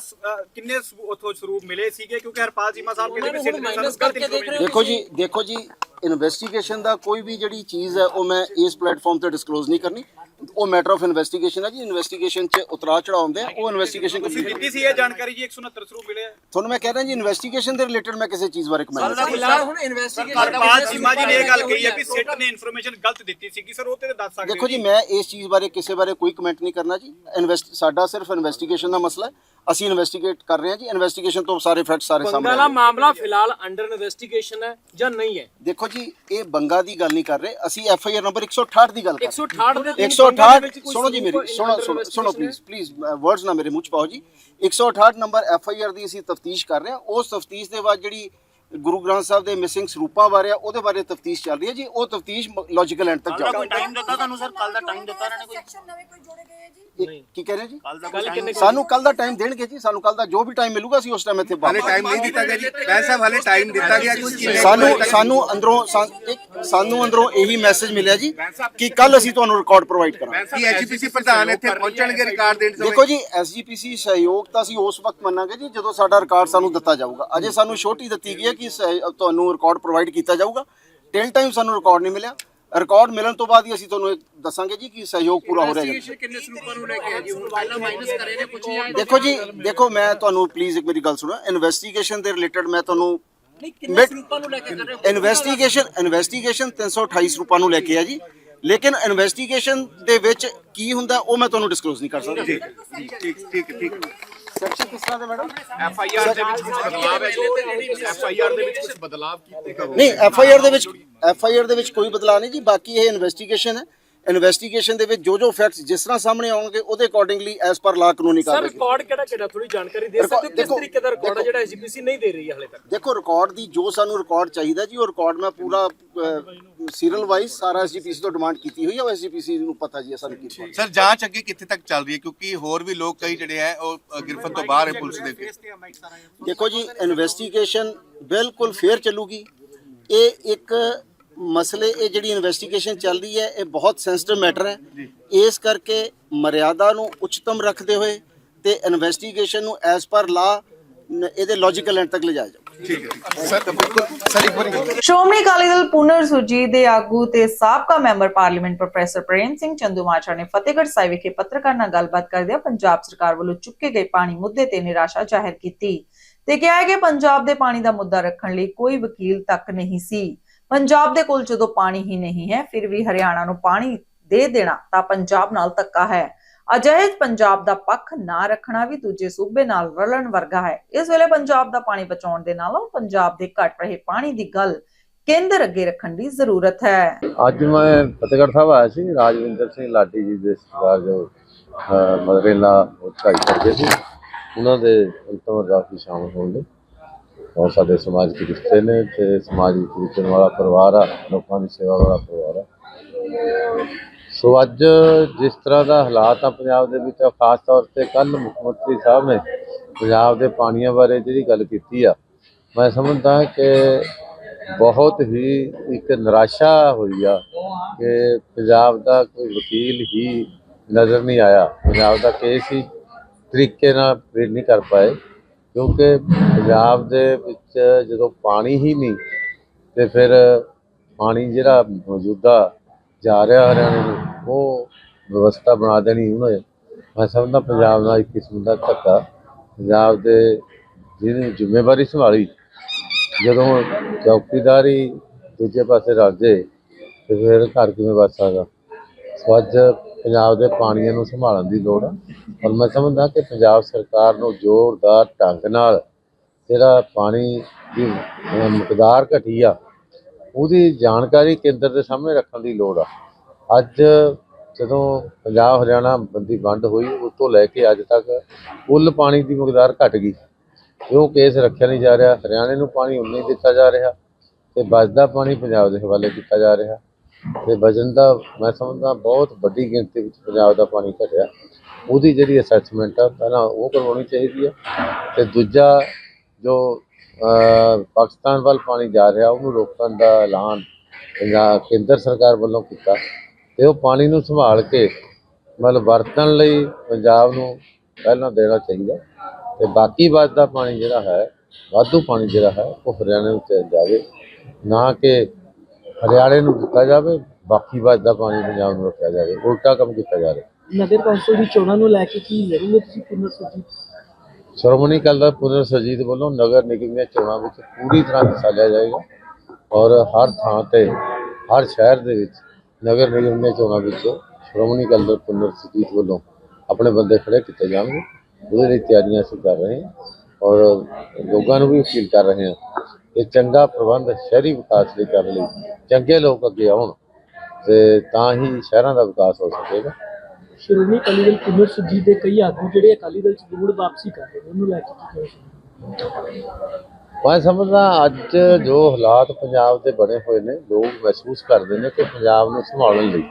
ਕਿੰਨੇ ਉੱਥੋਂ ਸਰੂਪ ਮਿਲੇ ਸੀਗੇ? ਕਿਉਂਕਿ ਹਰਪਾਲ ਚੀਮਾ ਸਾਹਿਬ ਕਹਿੰਦੇ ਵੀ ਇਨਫੋਰਮੇਸ਼ਨ ਦੇਖੋ ਜੀ ਦੇਖੋ ਜੀ ਇਨਵੈਸਟੀਗੇਸ਼ਨ ਦਾ ਕੋਈ ਵੀ ਜਿਹੜੀ ਚੀਜ਼ ਹੈ ਉਹ ਮੈਂ ਇਸ ਪਲੇਟਫਾਰਮ ਤੇ ਡਿਸਕਲੋਜ਼ ਨਹੀਂ ਕਰਨੀ। ਉਹ ਮੈਟਰ ਆਫ ਇਨਵੈਸਟੀਗੇਸ਼ਨ ਹੈ ਜੀ। ਇਨਵੈਸਟੀਗੇਸ਼ਨ 'ਚ ਉਤਰਾ ਚੜਾ ਹੁੰਦੇ ਆ ਉਹ ਇਨਵੈਸਟੀਗੇਸ਼ਨ ਕੰਪਲੀਟ ਦਿੱਤੀ ਸੀ ਇਹ ਜਾਣਕਾਰੀ ਜੀ 169 ਸਰੂਪ ਮਿਲੇ ਆ। ਤੁਹਾਨੂੰ ਮੈਂ ਕਹਿ ਰਿਹਾ ਜੀ ਇਨਵੈਸਟੀਗੇਸ਼ਨ ਦੇ ਰਿਲੇਟਡ ਮੈਂ ਕਿਸੇ ਚੀਜ਼ ਬਾਰੇ ਕਮੈਂਟ ਨਹੀਂ ਫਿਲਹਾਲ ਹੁਣ ਇਨਵੈਸਟੀਗੇਸ਼ਨ ਹਰਪਾਲ ਚੀਮਾ ਜੀ ਨੇ ਇਹ ਗੱਲ ਕਹੀ ਹੈ ਕਿ ਸਿੱਟ ਨੇ ਇਨਫੋਰਮੇਸ਼ਨ ਗਲਤ ਦਿੱਤੀ ਸੀ ਕਿ ਸਰ ਉਹ ਤੇ ਦੱਸ ਸਕਦੇ ਦੇਖੋ ਜੀ ਮੈਂ ਇਸ ਚੀਜ਼ ਬਾਰੇ ਕਿਸੇ ਬਾਰੇ ਕੋਈ ਕਮੈਂਟ ਨਹੀਂ ਕਰਨਾ ਜੀ। ਇਨਵੈਸਟ ਸਾਡਾ ਸਿਰਫ ਇਨਵੈਸਟੀਗੇਸ਼ਨ ਦਾ ਮਸਲਾ ਹੈ। ਅਸੀਂ ਇਨਵੈਸਟੀਗੇਟ ਕਰ ਰਹੇ ਹਾਂ ਜੀ। ਇਨਵੈਸਟੀਗੇਸ਼ਨ ਤੋਂ ਸਾਰੇ ਫੈਕਟ ਸਾਰੇ ਸਾਹਮਣੇ ਆ ਗਏ। ਮਾਮਲਾ ਫਿਲਹਾਲ ਅੰਡਰ ਇਨਵੈਸਟੀਗੇਸ਼ਨ ਹੈ ਜਾਂ ਨਹੀਂ ਹੈ? ਦੇਖੋ ਜੀ ਇਹ ਬੰਗਾ ਦੀ ਗੱਲ ਨਹੀਂ ਕਰ ਰਹੇ। ਅਸੀਂ ਐਫ ਆਈ ਆਰ ਨੰਬਰ 168 ਦੀ ਗੱਲ ਕਰ ਰਹੇ 168 ਦੇ 168 ਬੰਗਾਂ ਦੇ ਵਿੱਚ ਕੋਈ ਸੁਣੋ ਜੀ ਮੇਰੀ ਸੁਣੋ ਸੁਣੋ ਪਲੀਜ਼ ਪਲੀਜ਼ ਵਰਡਸ ਨਾ ਮੇਰੇ ਮੂੰਹ ਚ ਪਾਓ ਜੀ। 168 ਨੰਬਰ ਐਫ ਆਈ ਆਰ ਦੀ ਅਸੀਂ ਤਫਤੀਸ਼ ਕਰ ਰਹੇ ਹਾਂ। ਉਸ ਤਫਤੀਸ਼ ਦੇ ਬਾਅਦ ਜਿਹੜੀ ਗੁਰੂ ਗ੍ਰੰਥ ਸਾਹਿਬ ਦੇ ਮਿਸਿੰਗ ਸਰੂਪਾਂ ਬਾਰੇ ਆ ਉਹਦੇ ਬਾਰੇ ਤਫਤੀਸ਼ ਚੱਲ ਰਹੀ ਹੈ ਜੀ। ਉਹ ਤਫਤੀਸ਼ ਲੌਜੀਕਲ ਐਂਡ ਤੱਕ ਜਾਊਗੀ ਟਾਈਮ ਦਿੱਤਾ ਤੁਹਾਨੂੰ ਸਰ? ਕੱਲ ਦਾ ਟਾਈਮ ਦਿੱਤਾ ਇਹਨਾਂ ਨੇ ਕੋਈ? ਇਹ ਕੀ ਕਹਿ ਰਹੇ ਜੀ? ਕੱਲ ਕਿੰਨੇ ਸਾਨੂੰ ਕੱਲ ਦਾ ਟਾਈਮ ਦੇਣਗੇ ਜੀ। ਸਾਨੂੰ ਕੱਲ ਦਾ ਜੋ ਵੀ ਟਾਈਮ ਮਿਲੂਗਾ ਅਸੀਂ ਉਸ ਟਾਈਮ ਇੱਥੇ ਹਾਲੇ ਵਾਪਸ ਟਾਈਮ ਨਹੀਂ ਦਿੱਤਾ ਗਿਆ ਜੀ। ਮੈਂ ਸਾਹਿਬ ਹਾਲੇ ਟਾਈਮ ਦਿੱਤਾ ਗਿਆ ਕੁਝ ਕਿੰਨੇ ਸਾਨੂੰ ਸਾਨੂੰ ਅੰਦਰੋਂ ਸਾ- ਇੱਕ ਸਾਨੂੰ ਅੰਦਰੋਂ ਇਹੀ ਮੈਸੇਜ ਮਿਲਿਆ ਜੀ ਕਿ ਕੱਲ ਅਸੀਂ ਤੁਹਾਨੂੰ ਰਿਕਾਰਡ ਪ੍ਰੋਵਾਈਡ ਕਰਾਂਗੇ। ਕੀ ਐਜੀਪੀਸੀ ਪ੍ਰਧਾਨ ਇੱਥੇ ਪਹੁੰਚਣਗੇ ਰਿਕਾਰਡ ਦੇਣ ਸਮੇਂ। ਦੇਖੋ ਜੀ ਐਸਜੀਪੀਸੀ ਸਹਿਯੋਗ ਤਾਂ ਅਸੀਂ ਉਸ ਵਕਤ ਮੰਨਾਂਗੇ ਜੀ ਜਦੋਂ ਸਾਡਾ ਰਿਕਾਰਡ ਸਾਨੂੰ ਦਿੱਤਾ ਜਾਊਗਾ। ਅਜੇ ਸਾਨੂੰ ਛੋਟੀ ਦਿੱਤੀ ਗਈ ਹੈ ਕਿ ਸਹਿ- ਤੁਹਾਨੂੰ ਰਿਕਾਰਡ ਪ੍ਰੋਵਾਈਡ ਕੀਤਾ ਜਾਊਗਾ। ਟਿਲ ਟਾਈਮ ਸਾਨੂੰ ਰਿਕਾਰਡ ਨਹੀਂ ਮਿਲਿਆ। ਰਿਕਾਰਡ ਮਿਲਣ ਤੋਂ ਬਾਅਦ ਹੀ ਅਸੀਂ ਤੁਹਾਨੂੰ ਇਹ ਦੱਸਾਂਗੇ ਜੀ ਕਿ ਸਹਿਯੋਗ ਪੂਰਾ ਹੋ ਰਿਹਾ ਹੈ ਜੀ ਕਿੰਨੇ ਸਰੂਪਾਂ ਨੂੰ ਲੈ ਕੇ ਆ ਜੀ? ਹੁਣ ਪਹਿਲਾਂ ਮਾਈਨਸ ਕਰੇ ਨੇ ਕੁਝ ਦੇਖੋ ਜੀ ਦੇਖੋ ਮੈਂ ਤੁਹਾਨੂੰ ਪਲੀਜ਼ ਇੱਕ ਮੇਰੀ ਗੱਲ ਸੁਣੋ। ਇਨਵੈਸਟੀਗੇਸ਼ਨ ਦੇ ਰਿਲੇਟਡ ਮੈਂ ਤੁਹਾਨੂੰ ਨਹੀਂ ਕਿੰਨੇ ਸਰੂਪਾਂ ਨੂੰ ਲੈ ਕੇ ਕਰ ਰਹੇ ਹੋ? ਇਨਵੈਸਟੀਗੇਸ਼ਨ ਇਨਵੈਸਟੀਗੇਸ਼ਨ 328 ਰੁਪਏ ਨੂੰ ਲੈ ਕੇ ਆ ਜੀ। ਲੇਕਿਨ ਇਨਵੈਸਟੀਗੇਸ਼ਨ ਦੇ ਵਿੱਚ ਕੀ ਹੁੰਦਾ ਉਹ ਮੈਂ ਤੁਹਾਨੂੰ ਡਿਸਕਲੋਜ਼ ਨਹੀਂ ਕਰ ਸਕਦਾ। ਠੀਕ ਠੀਕ ਠੀਕ। ਸੈਕਸ਼ਨ ਕਿਸ ਤਰ੍ਹਾਂ ਦੇ ਮੈਡਮ ਐਫ ਆਈ ਆਰ ਦੇ ਵਿੱਚ ਕੁਝ ਬਦਲਾਅ ਹੈ ਐਫ ਆਈ ਆਰ ਦੇ ਵਿੱਚ ਕੁਝ ਬਦਲਾਅ ਕੀਤੇ ਗਏ ਨਹੀਂ, ਐਫ ਆਈ ਆਰ ਦੇ ਵਿੱਚ ਐਫ ਆਈ ਆਰ ਦੇ ਵਿੱਚ ਕੋਈ ਬਦਲਾਅ ਨਹੀਂ ਜੀ, ਬਾਕੀ ਇਹ ਇਨਵੈਸਟੀਗੇਸ਼ਨ ਹੈ। ਇਨਵੈਸਟੀਗੇਸ਼ਨ ਦੇ ਵਿੱਚ ਜੋ ਜੋ ਫੈਕਟਸ ਜਿਸ ਤਰ੍ਹਾਂ ਸਾਹਮਣੇ ਆਉਣਗੇ ਉਹਦੇ ਅਕੋਰਡਿੰਗਲੀ ਐਸ ਪਰ ਲਾ ਕਾਨੂੰਨੀ ਸਰ ਕਾਰਵਾਈ ਰਿਕਾਰਡ ਕਿਹੜਾ ਕਿਹੜਾ? ਥੋੜੀ ਜਾਣਕਾਰੀ ਦੇ ਸਕਦੇ ਹੋ ਕਿਸ ਦੇਖੋ- ਤਰੀਕੇ ਦਾ ਰਿਕਾਰਡ ਹੈ ਜਿਹੜਾ ਐਸਜੀਪੀਸੀ ਨਹੀਂ ਦੇ ਰਹੀ ਹੈ ਹਲੇ ਤੱਕ? ਦੇਖੋ ਰਿਕਾਰਡ ਦੀ ਜੋ ਸਾਨੂੰ ਰਿਕਾਰਡ ਚਾਹੀਦਾ ਜੀ ਉਹ ਰਿਕਾਰਡ ਮੈਂ ਪੂਰਾ ਸੀਰੀਅਲ ਵਾਈਜ਼ ਸਾਰਾ ਐਸਜੀਪੀਸੀ ਤੋਂ ਡਿਮਾਂਡ ਕੀਤੀ ਹੋਈ ਹੈ ਉਹ ਐਸਜੀਪੀਸੀ ਨੂੰ ਪਤਾ ਜੀ ਹੈ ਸਾਨੂੰ ਕੀ requirement ਸਰ ਜਾਂਚ ਅੱਗੇ ਕਿੱਥੇ ਤੱਕ ਚੱਲ ਰਹੀ ਹੈ? ਕਿਉਂਕਿ ਹੋਰ ਵੀ ਲੋਕ ਕਈ ਜਿਹੜੇ ਹੈ ਉਹ ਅ, ਗ੍ਰਿਫਤ ਤੋਂ ਬਾਹਰ ਹੈ ਪੁਲਿਸ ਦੇ ਅੱਗੇ। ਦੇਖੋ ਜੀ ਇਨਵੈਸਟੀਗੇਸ਼ਨ ਬਿਲਕੁਲ ਫੇਅਰ ਚੱਲੂਗੀ। ਇਹ ਇੱਕ ਮਸਲੇ ਇਹ ਜਿਹੜੀ ਇਨਵੈਸਟੀਗੇਸ਼ਨ ਚੱਲ ਰਹੀ ਹੈ ਇਹ ਬਹੁਤ ਸੈਂਸਿਟਿਵ ਮੈਟਰ ਹੈ। ਇਸ ਕਰਕੇ ਮਰਿਆਦਾ ਨੂੰ ਉੱਚਤਮ ਰੱਖਦੇ ਹੋਏ ਤੇ ਇਨਵੈਸਟੀਗੇਸ਼ਨ ਨੂੰ ਐਸ ਪਰ ਲਾ ਇਹਦੇ ਲੌਜੀਕਲ ਐਂਡ ਤੱਕ ਲਿਜਾਇਆ ਵਾਰੀ ਸ਼੍ਰੋਮਣੀ ਅਕਾਲੀ ਦਲ ਪੁਨਰ ਸੁਰਜੀਤ ਦੇ ਆਗੂ ਤੇ ਸਾਬਕਾ member parliament professor Prem Singh Chandumajra ਨੇ ਫਤਿਹਗੜ੍ਹ ਸਾਹਿਬ ਵਿਖੇ ਪੱਤਰਕਾਰ ਨਾਲ ਗੱਲਬਾਤ ਕਰਦਿਆਂ ਪੰਜਾਬ ਸਰਕਾਰ ਵੱਲੋਂ ਚੁੱਕੇ ਗਏ ਪਾਣੀ ਮੁੱਦੇ ਤੇ ਨਿਰਾਸ਼ਾ ਜ਼ਾਹਿਰ ਕੀਤੀ ਤੇ ਕਿਹਾ ਹੈ ਕਿ ਪੰਜਾਬ ਦੇ ਪਾਣੀ ਦਾ ਮੁੱਦਾ ਰੱਖਣ ਲਈ ਕੋਈ ਵਕੀਲ ਤੱਕ ਨਹੀਂ ਸੀ। ਪੰਜਾਬ ਦੇ ਕੋਲ ਜਦੋਂ ਪਾਣੀ ਹੀ ਨਹੀਂ ਹੈ, ਫਿਰ ਵੀ ਹਰਿਆਣਾ ਨੂੰ ਪਾਣੀ ਦੇ ਦੇਣਾ ਤਾਂ ਪੰਜਾਬ ਨਾਲ ਧੱਕਾ ਹੈ। ਅਜਿਹੇ ਪੰਜਾਬ ਦਾ ਪੱਖ ਨਾ ਰੱਖਣਾ ਵੀ ਦੂਜੇ ਸੂਬੇ ਨਾਲ ਰਲਣ ਵਰਗਾ ਹੈ। ਇਸ ਵੇਲੇ ਪੰਜਾਬ ਦਾ ਪਾਣੀ ਬਚਾਉਣ ਦੇ ਨਾਲੋਂ ਪੰਜਾਬ ਦੇ ਘਟ ਰਹੇ ਪਾਣੀ ਦੀ ਗੱਲ ਕੇਂਦਰ ਅੱਗੇ ਰੱਖਣ ਦੀ ਜ਼ਰੂਰਤ ਹੈ। ਅੱਜ ਮੈਂ ਫਤਿਹਗੜ੍ਹ ਸਾਹਿਬ ਆਇਆ ਸੀ, ਰਾਜਵਿੰਦਰ ਸਿੰਘ ਲਾਡੀ ਜੀ ਦੇ ਸਰਕਾਰ ਜੋ ਮਦਰੇਲਾ ਉਹ ਕਰਦੇ ਸੀ, ਉਹਨਾਂ ਦੇ ਅੰਤਮ ਅਰਦਾਸ ਸ਼ਾਮਲ ਹੋਣ ਲਈ। ਬਹੁਤ ਸਾਡੇ ਸਮਾਜ ਦੇ ਰਿਸ਼ਤੇ ਨੇ ਤੇ ਸਮਾਜ ਵਿੱਚ ਵਿਚਰਨ ਵਾਲਾ ਪਰਿਵਾਰ ਆ, ਲੋਕਾਂ ਦੀ ਸੇਵਾ ਵਾਲਾ ਪਰਿਵਾਰ ਆ। ਸੋ ਅੱਜ ਜਿਸ ਤਰ੍ਹਾਂ ਦਾ ਹਾਲਾਤ ਆ ਪੰਜਾਬ ਦੇ ਵਿੱਚ ਖਾਸ ਤੌਰ ਤੇ ਕੱਲ ਮੁੱਖ ਮੰਤਰੀ ਸਾਹਿਬ ਨੇ ਪੰਜਾਬ ਦੇ ਪਾਣੀਆਂ ਬਾਰੇ ਜਿਹੜੀ ਗੱਲ ਕੀਤੀ ਆ, ਮੈਂ ਸਮਝਦਾ ਕਿ ਬਹੁਤ ਹੀ ਇੱਕ ਨਿਰਾਸ਼ਾ ਹੋਈ ਆ ਕਿ ਪੰਜਾਬ ਦਾ ਕੋਈ ਵਕੀਲ ਹੀ ਨਜ਼ਰ ਨਹੀਂ ਆਇਆ, ਪੰਜਾਬ ਦਾ ਕੇਸ ਹੀ ਤਰੀਕੇ ਨਾਲ ਪੇਸ਼ ਨਹੀਂ ਕਰ ਪਾਏ। ਕਿਉਂਕਿ ਪੰਜਾਬ ਦੇ ਵਿੱਚ ਜਦੋਂ ਪਾਣੀ ਹੀ ਨਹੀਂ ਤੇ ਫਿਰ ਪਾਣੀ ਜਿਹੜਾ ਮੌਜੂਦਾ ਜਾ ਰਿਹਾ ਹਰਿਆਣੇ ਨੂੰ, ਉਹ ਵਿਵਸਥਾ ਬਣਾ ਦੇਣੀ ਉਹਨੇ ਮੈਂ ਸਮਝਦਾ ਪੰਜਾਬ ਨਾਲ ਇੱਕ ਕਿਸਮ ਦਾ ਧੱਕਾ। ਪੰਜਾਬ ਦੇ ਜਿਹਨੇ ਜ਼ਿੰਮੇਵਾਰੀ ਸੰਭਾਲੀ, ਜਦੋਂ ਚੌਕੀਦਾਰੀ ਦੂਜੇ ਪਾਸੇ ਰੱਖ ਜੇ ਤੇ ਫਿਰ ਘਰ ਕਿਵੇਂ ਵੱਸ ਸਕਦਾ? ਸੋ ਅੱਜ ਪੰਜਾਬ ਦੇ ਪਾਣੀਆਂ ਨੂੰ ਸੰਭਾਲਣ ਦੀ ਲੋੜ ਆ। ਔਰ ਮੈਂ ਸਮਝਦਾ ਕਿ ਪੰਜਾਬ ਸਰਕਾਰ ਨੂੰ ਜ਼ੋਰਦਾਰ ਢੰਗ ਨਾਲ ਜਿਹੜਾ ਪਾਣੀ ਦੀ ਮਕਦਾਰ ਘਟੀ ਆ, ਉਹਦੀ ਜਾਣਕਾਰੀ ਕੇਂਦਰ ਦੇ ਸਾਹਮਣੇ ਰੱਖਣ ਦੀ ਲੋੜ ਆ। ਅੱਜ ਜਦੋਂ ਪੰਜਾਬ ਹਰਿਆਣਾ ਬੰਦੀ ਵੰਡ ਹੋਈ, ਉਸ ਤੋਂ ਲੈ ਕੇ ਅੱਜ ਤੱਕ ਕੁੱਲ ਪਾਣੀ ਦੀ ਮਕਦਾਰ ਘਟ ਗਈ। ਕਿਉਂ ਕੇਸ ਰੱਖਿਆ ਨਹੀਂ ਜਾ ਰਿਹਾ। ਹਰਿਆਣੇ ਨੂੰ ਪਾਣੀ ਉਨਾ ਹੀ ਦਿੱਤਾ ਜਾ ਰਿਹਾ ਤੇ ਬਚਦਾ ਪਾਣੀ ਪੰਜਾਬ ਦੇ ਹਵਾਲੇ ਕੀਤਾ ਜਾ ਰਿਹਾ। ਤੇ ਵਜਨ ਦਾ ਮੈਂ ਸਮਝਦਾ ਬਹੁਤ ਵੱਡੀ ਗਿਣਤੀ ਵਿੱਚ ਪੰਜਾਬ ਦਾ ਪਾਣੀ ਘਟਿਆ। ਉਹਦੀ ਜਿਹੜੀ ਅਸੈਸਮੈਂਟ ਆ, ਪਹਿਲਾਂ ਉਹ ਕਰਵਾਉਣੀ ਚਾਹੀਦੀ ਆ। ਤੇ ਦੂਜਾ ਜੋ ਪਾਕਿਸਤਾਨ ਵੱਲ ਪਾਣੀ ਜਾ ਰਿਹਾ, ਉਹਨੂੰ ਰੋਕਣ ਦਾ ਐਲਾਨ ਪੰਜਾਬ, ਕੇਂਦਰ ਸਰਕਾਰ ਵੱਲੋਂ ਕੀਤਾ। ਤੇ ਉਹ ਪਾਣੀ ਨੂੰ ਸੰਭਾਲ ਕੇ, ਮਤਲਬ ਵਰਤਣ ਲਈ ਪੰਜਾਬ ਨੂੰ ਪਹਿਲਾਂ ਦੇਣਾ ਚਾਹੀਦਾ। ਤੇ ਬਾਕੀ ਬਚਦਾ ਪਾਣੀ ਜਿਹੜਾ ਹੈ, ਵਾਧੂ ਪਾਣੀ ਜਿਹੜਾ ਹੈ, ਉਹ ਹਰਿਆਣੇ ਨੂੰ ਚਲ ਜਾਵੇ। ਨਾ ਕਿ ਹਰਿਆਣੇ ਨੂੰ ਦਿੱਤਾ ਜਾਵੇ ਬਾਕੀ ਬਚਦਾ ਪਾਣੀ ਪੰਜਾਬ ਨੂੰ ਰੱਖਿਆ ਜਾਵੇ ਉਲਟਾ ਕੰਮ ਕੀਤਾ ਜਾ ਰਿਹਾ। ਨਗਰ ਕੌਂਸਲ ਦੀ ਚੋਣਾਂ ਨੂੰ ਲੈ ਕੇ ਕੀ ਲੜੋਗੇ ਤੁਸੀਂ ਪੁਨਰ ਸੁਰਜੀਤ ਸ਼੍ਰੋਮਣੀ ਅਕਾਲੀ ਦਲ ਪੁਨਰ ਸਰਜੀਤ ਵੱਲੋਂ ਨਗਰ ਨਿਗਮ ਦੀਆਂ ਚੋਣਾਂ ਵਿੱਚ ਪੂਰੀ ਤਰ੍ਹਾਂ ਹਿੱਸਾ ਲਿਆ ਜਾਏਗਾ ਔਰ ਹਰ ਥਾਂ ਤੇ ਹਰ ਸ਼ਹਿਰ ਦੇ ਵਿੱਚ ਨਗਰ ਨਿਗਮ ਦੀਆਂ ਚੋਣਾਂ ਵਿੱਚ ਸ਼੍ਰੋਮਣੀ ਅਕਾਲੀ ਦਲ ਪੁਨਰ ਸਰਜੀਤ ਵੱਲੋਂ ਆਪਣੇ ਬੰਦੇ ਖੜੇ ਕੀਤੇ ਜਾਣਗੇ। ਉਹਦੇ ਲਈ ਤਿਆਰੀਆਂ ਅਸੀਂ ਕਰ ਰਹੇ ਹਾਂ ਔਰ ਲੋਕਾਂ ਨੂੰ ਵੀ ਅਪੀਲ ਕਰ ਰਹੇ ਹਾਂ ਕਿ ਚੰਗਾ ਪ੍ਰਬੰਧ ਸ਼ਹਿਰੀ ਵਿਕਾਸ ਲਈ ਕਰਨ ਲਈ ਚੰਗੇ ਲੋਕ ਅੱਗੇ ਆਉਣ ਤੇ ਤਾਂ ਹੀ ਸ਼ਹਿਰਾਂ ਦਾ ਵਿਕਾਸ ਹੋ ਸਕੇਗਾ। ਸ਼੍ਰੋਮਣੀ ਅਕਾਲੀ ਦਲ ਸੁਰਜੀਤ ਦੇ ਕਈ ਆਗੂ ਜਿਹੜੇ ਅਕਾਲੀ ਦਲ ਚ ਮੁੜ ਵਾਪਸੀ ਕਰ ਰਹੇ ਨੇ ਉਹਨੂੰ ਲੈ ਕੇ ਕੀ ਕਹੋਗੇ ਮੈਂ ਸਮਝਦਾ ਅੱਜ ਜੋ ਹਾਲਾਤ ਪੰਜਾਬ ਦੇ ਬਣੇ ਹੋਏ ਨੇ ਲੋਕ ਮਹਿਸੂਸ ਕਰਦੇ ਨੇ ਕਿ ਪੰਜਾਬ ਨੂੰ ਸੰਭਾਲਣ ਲਈ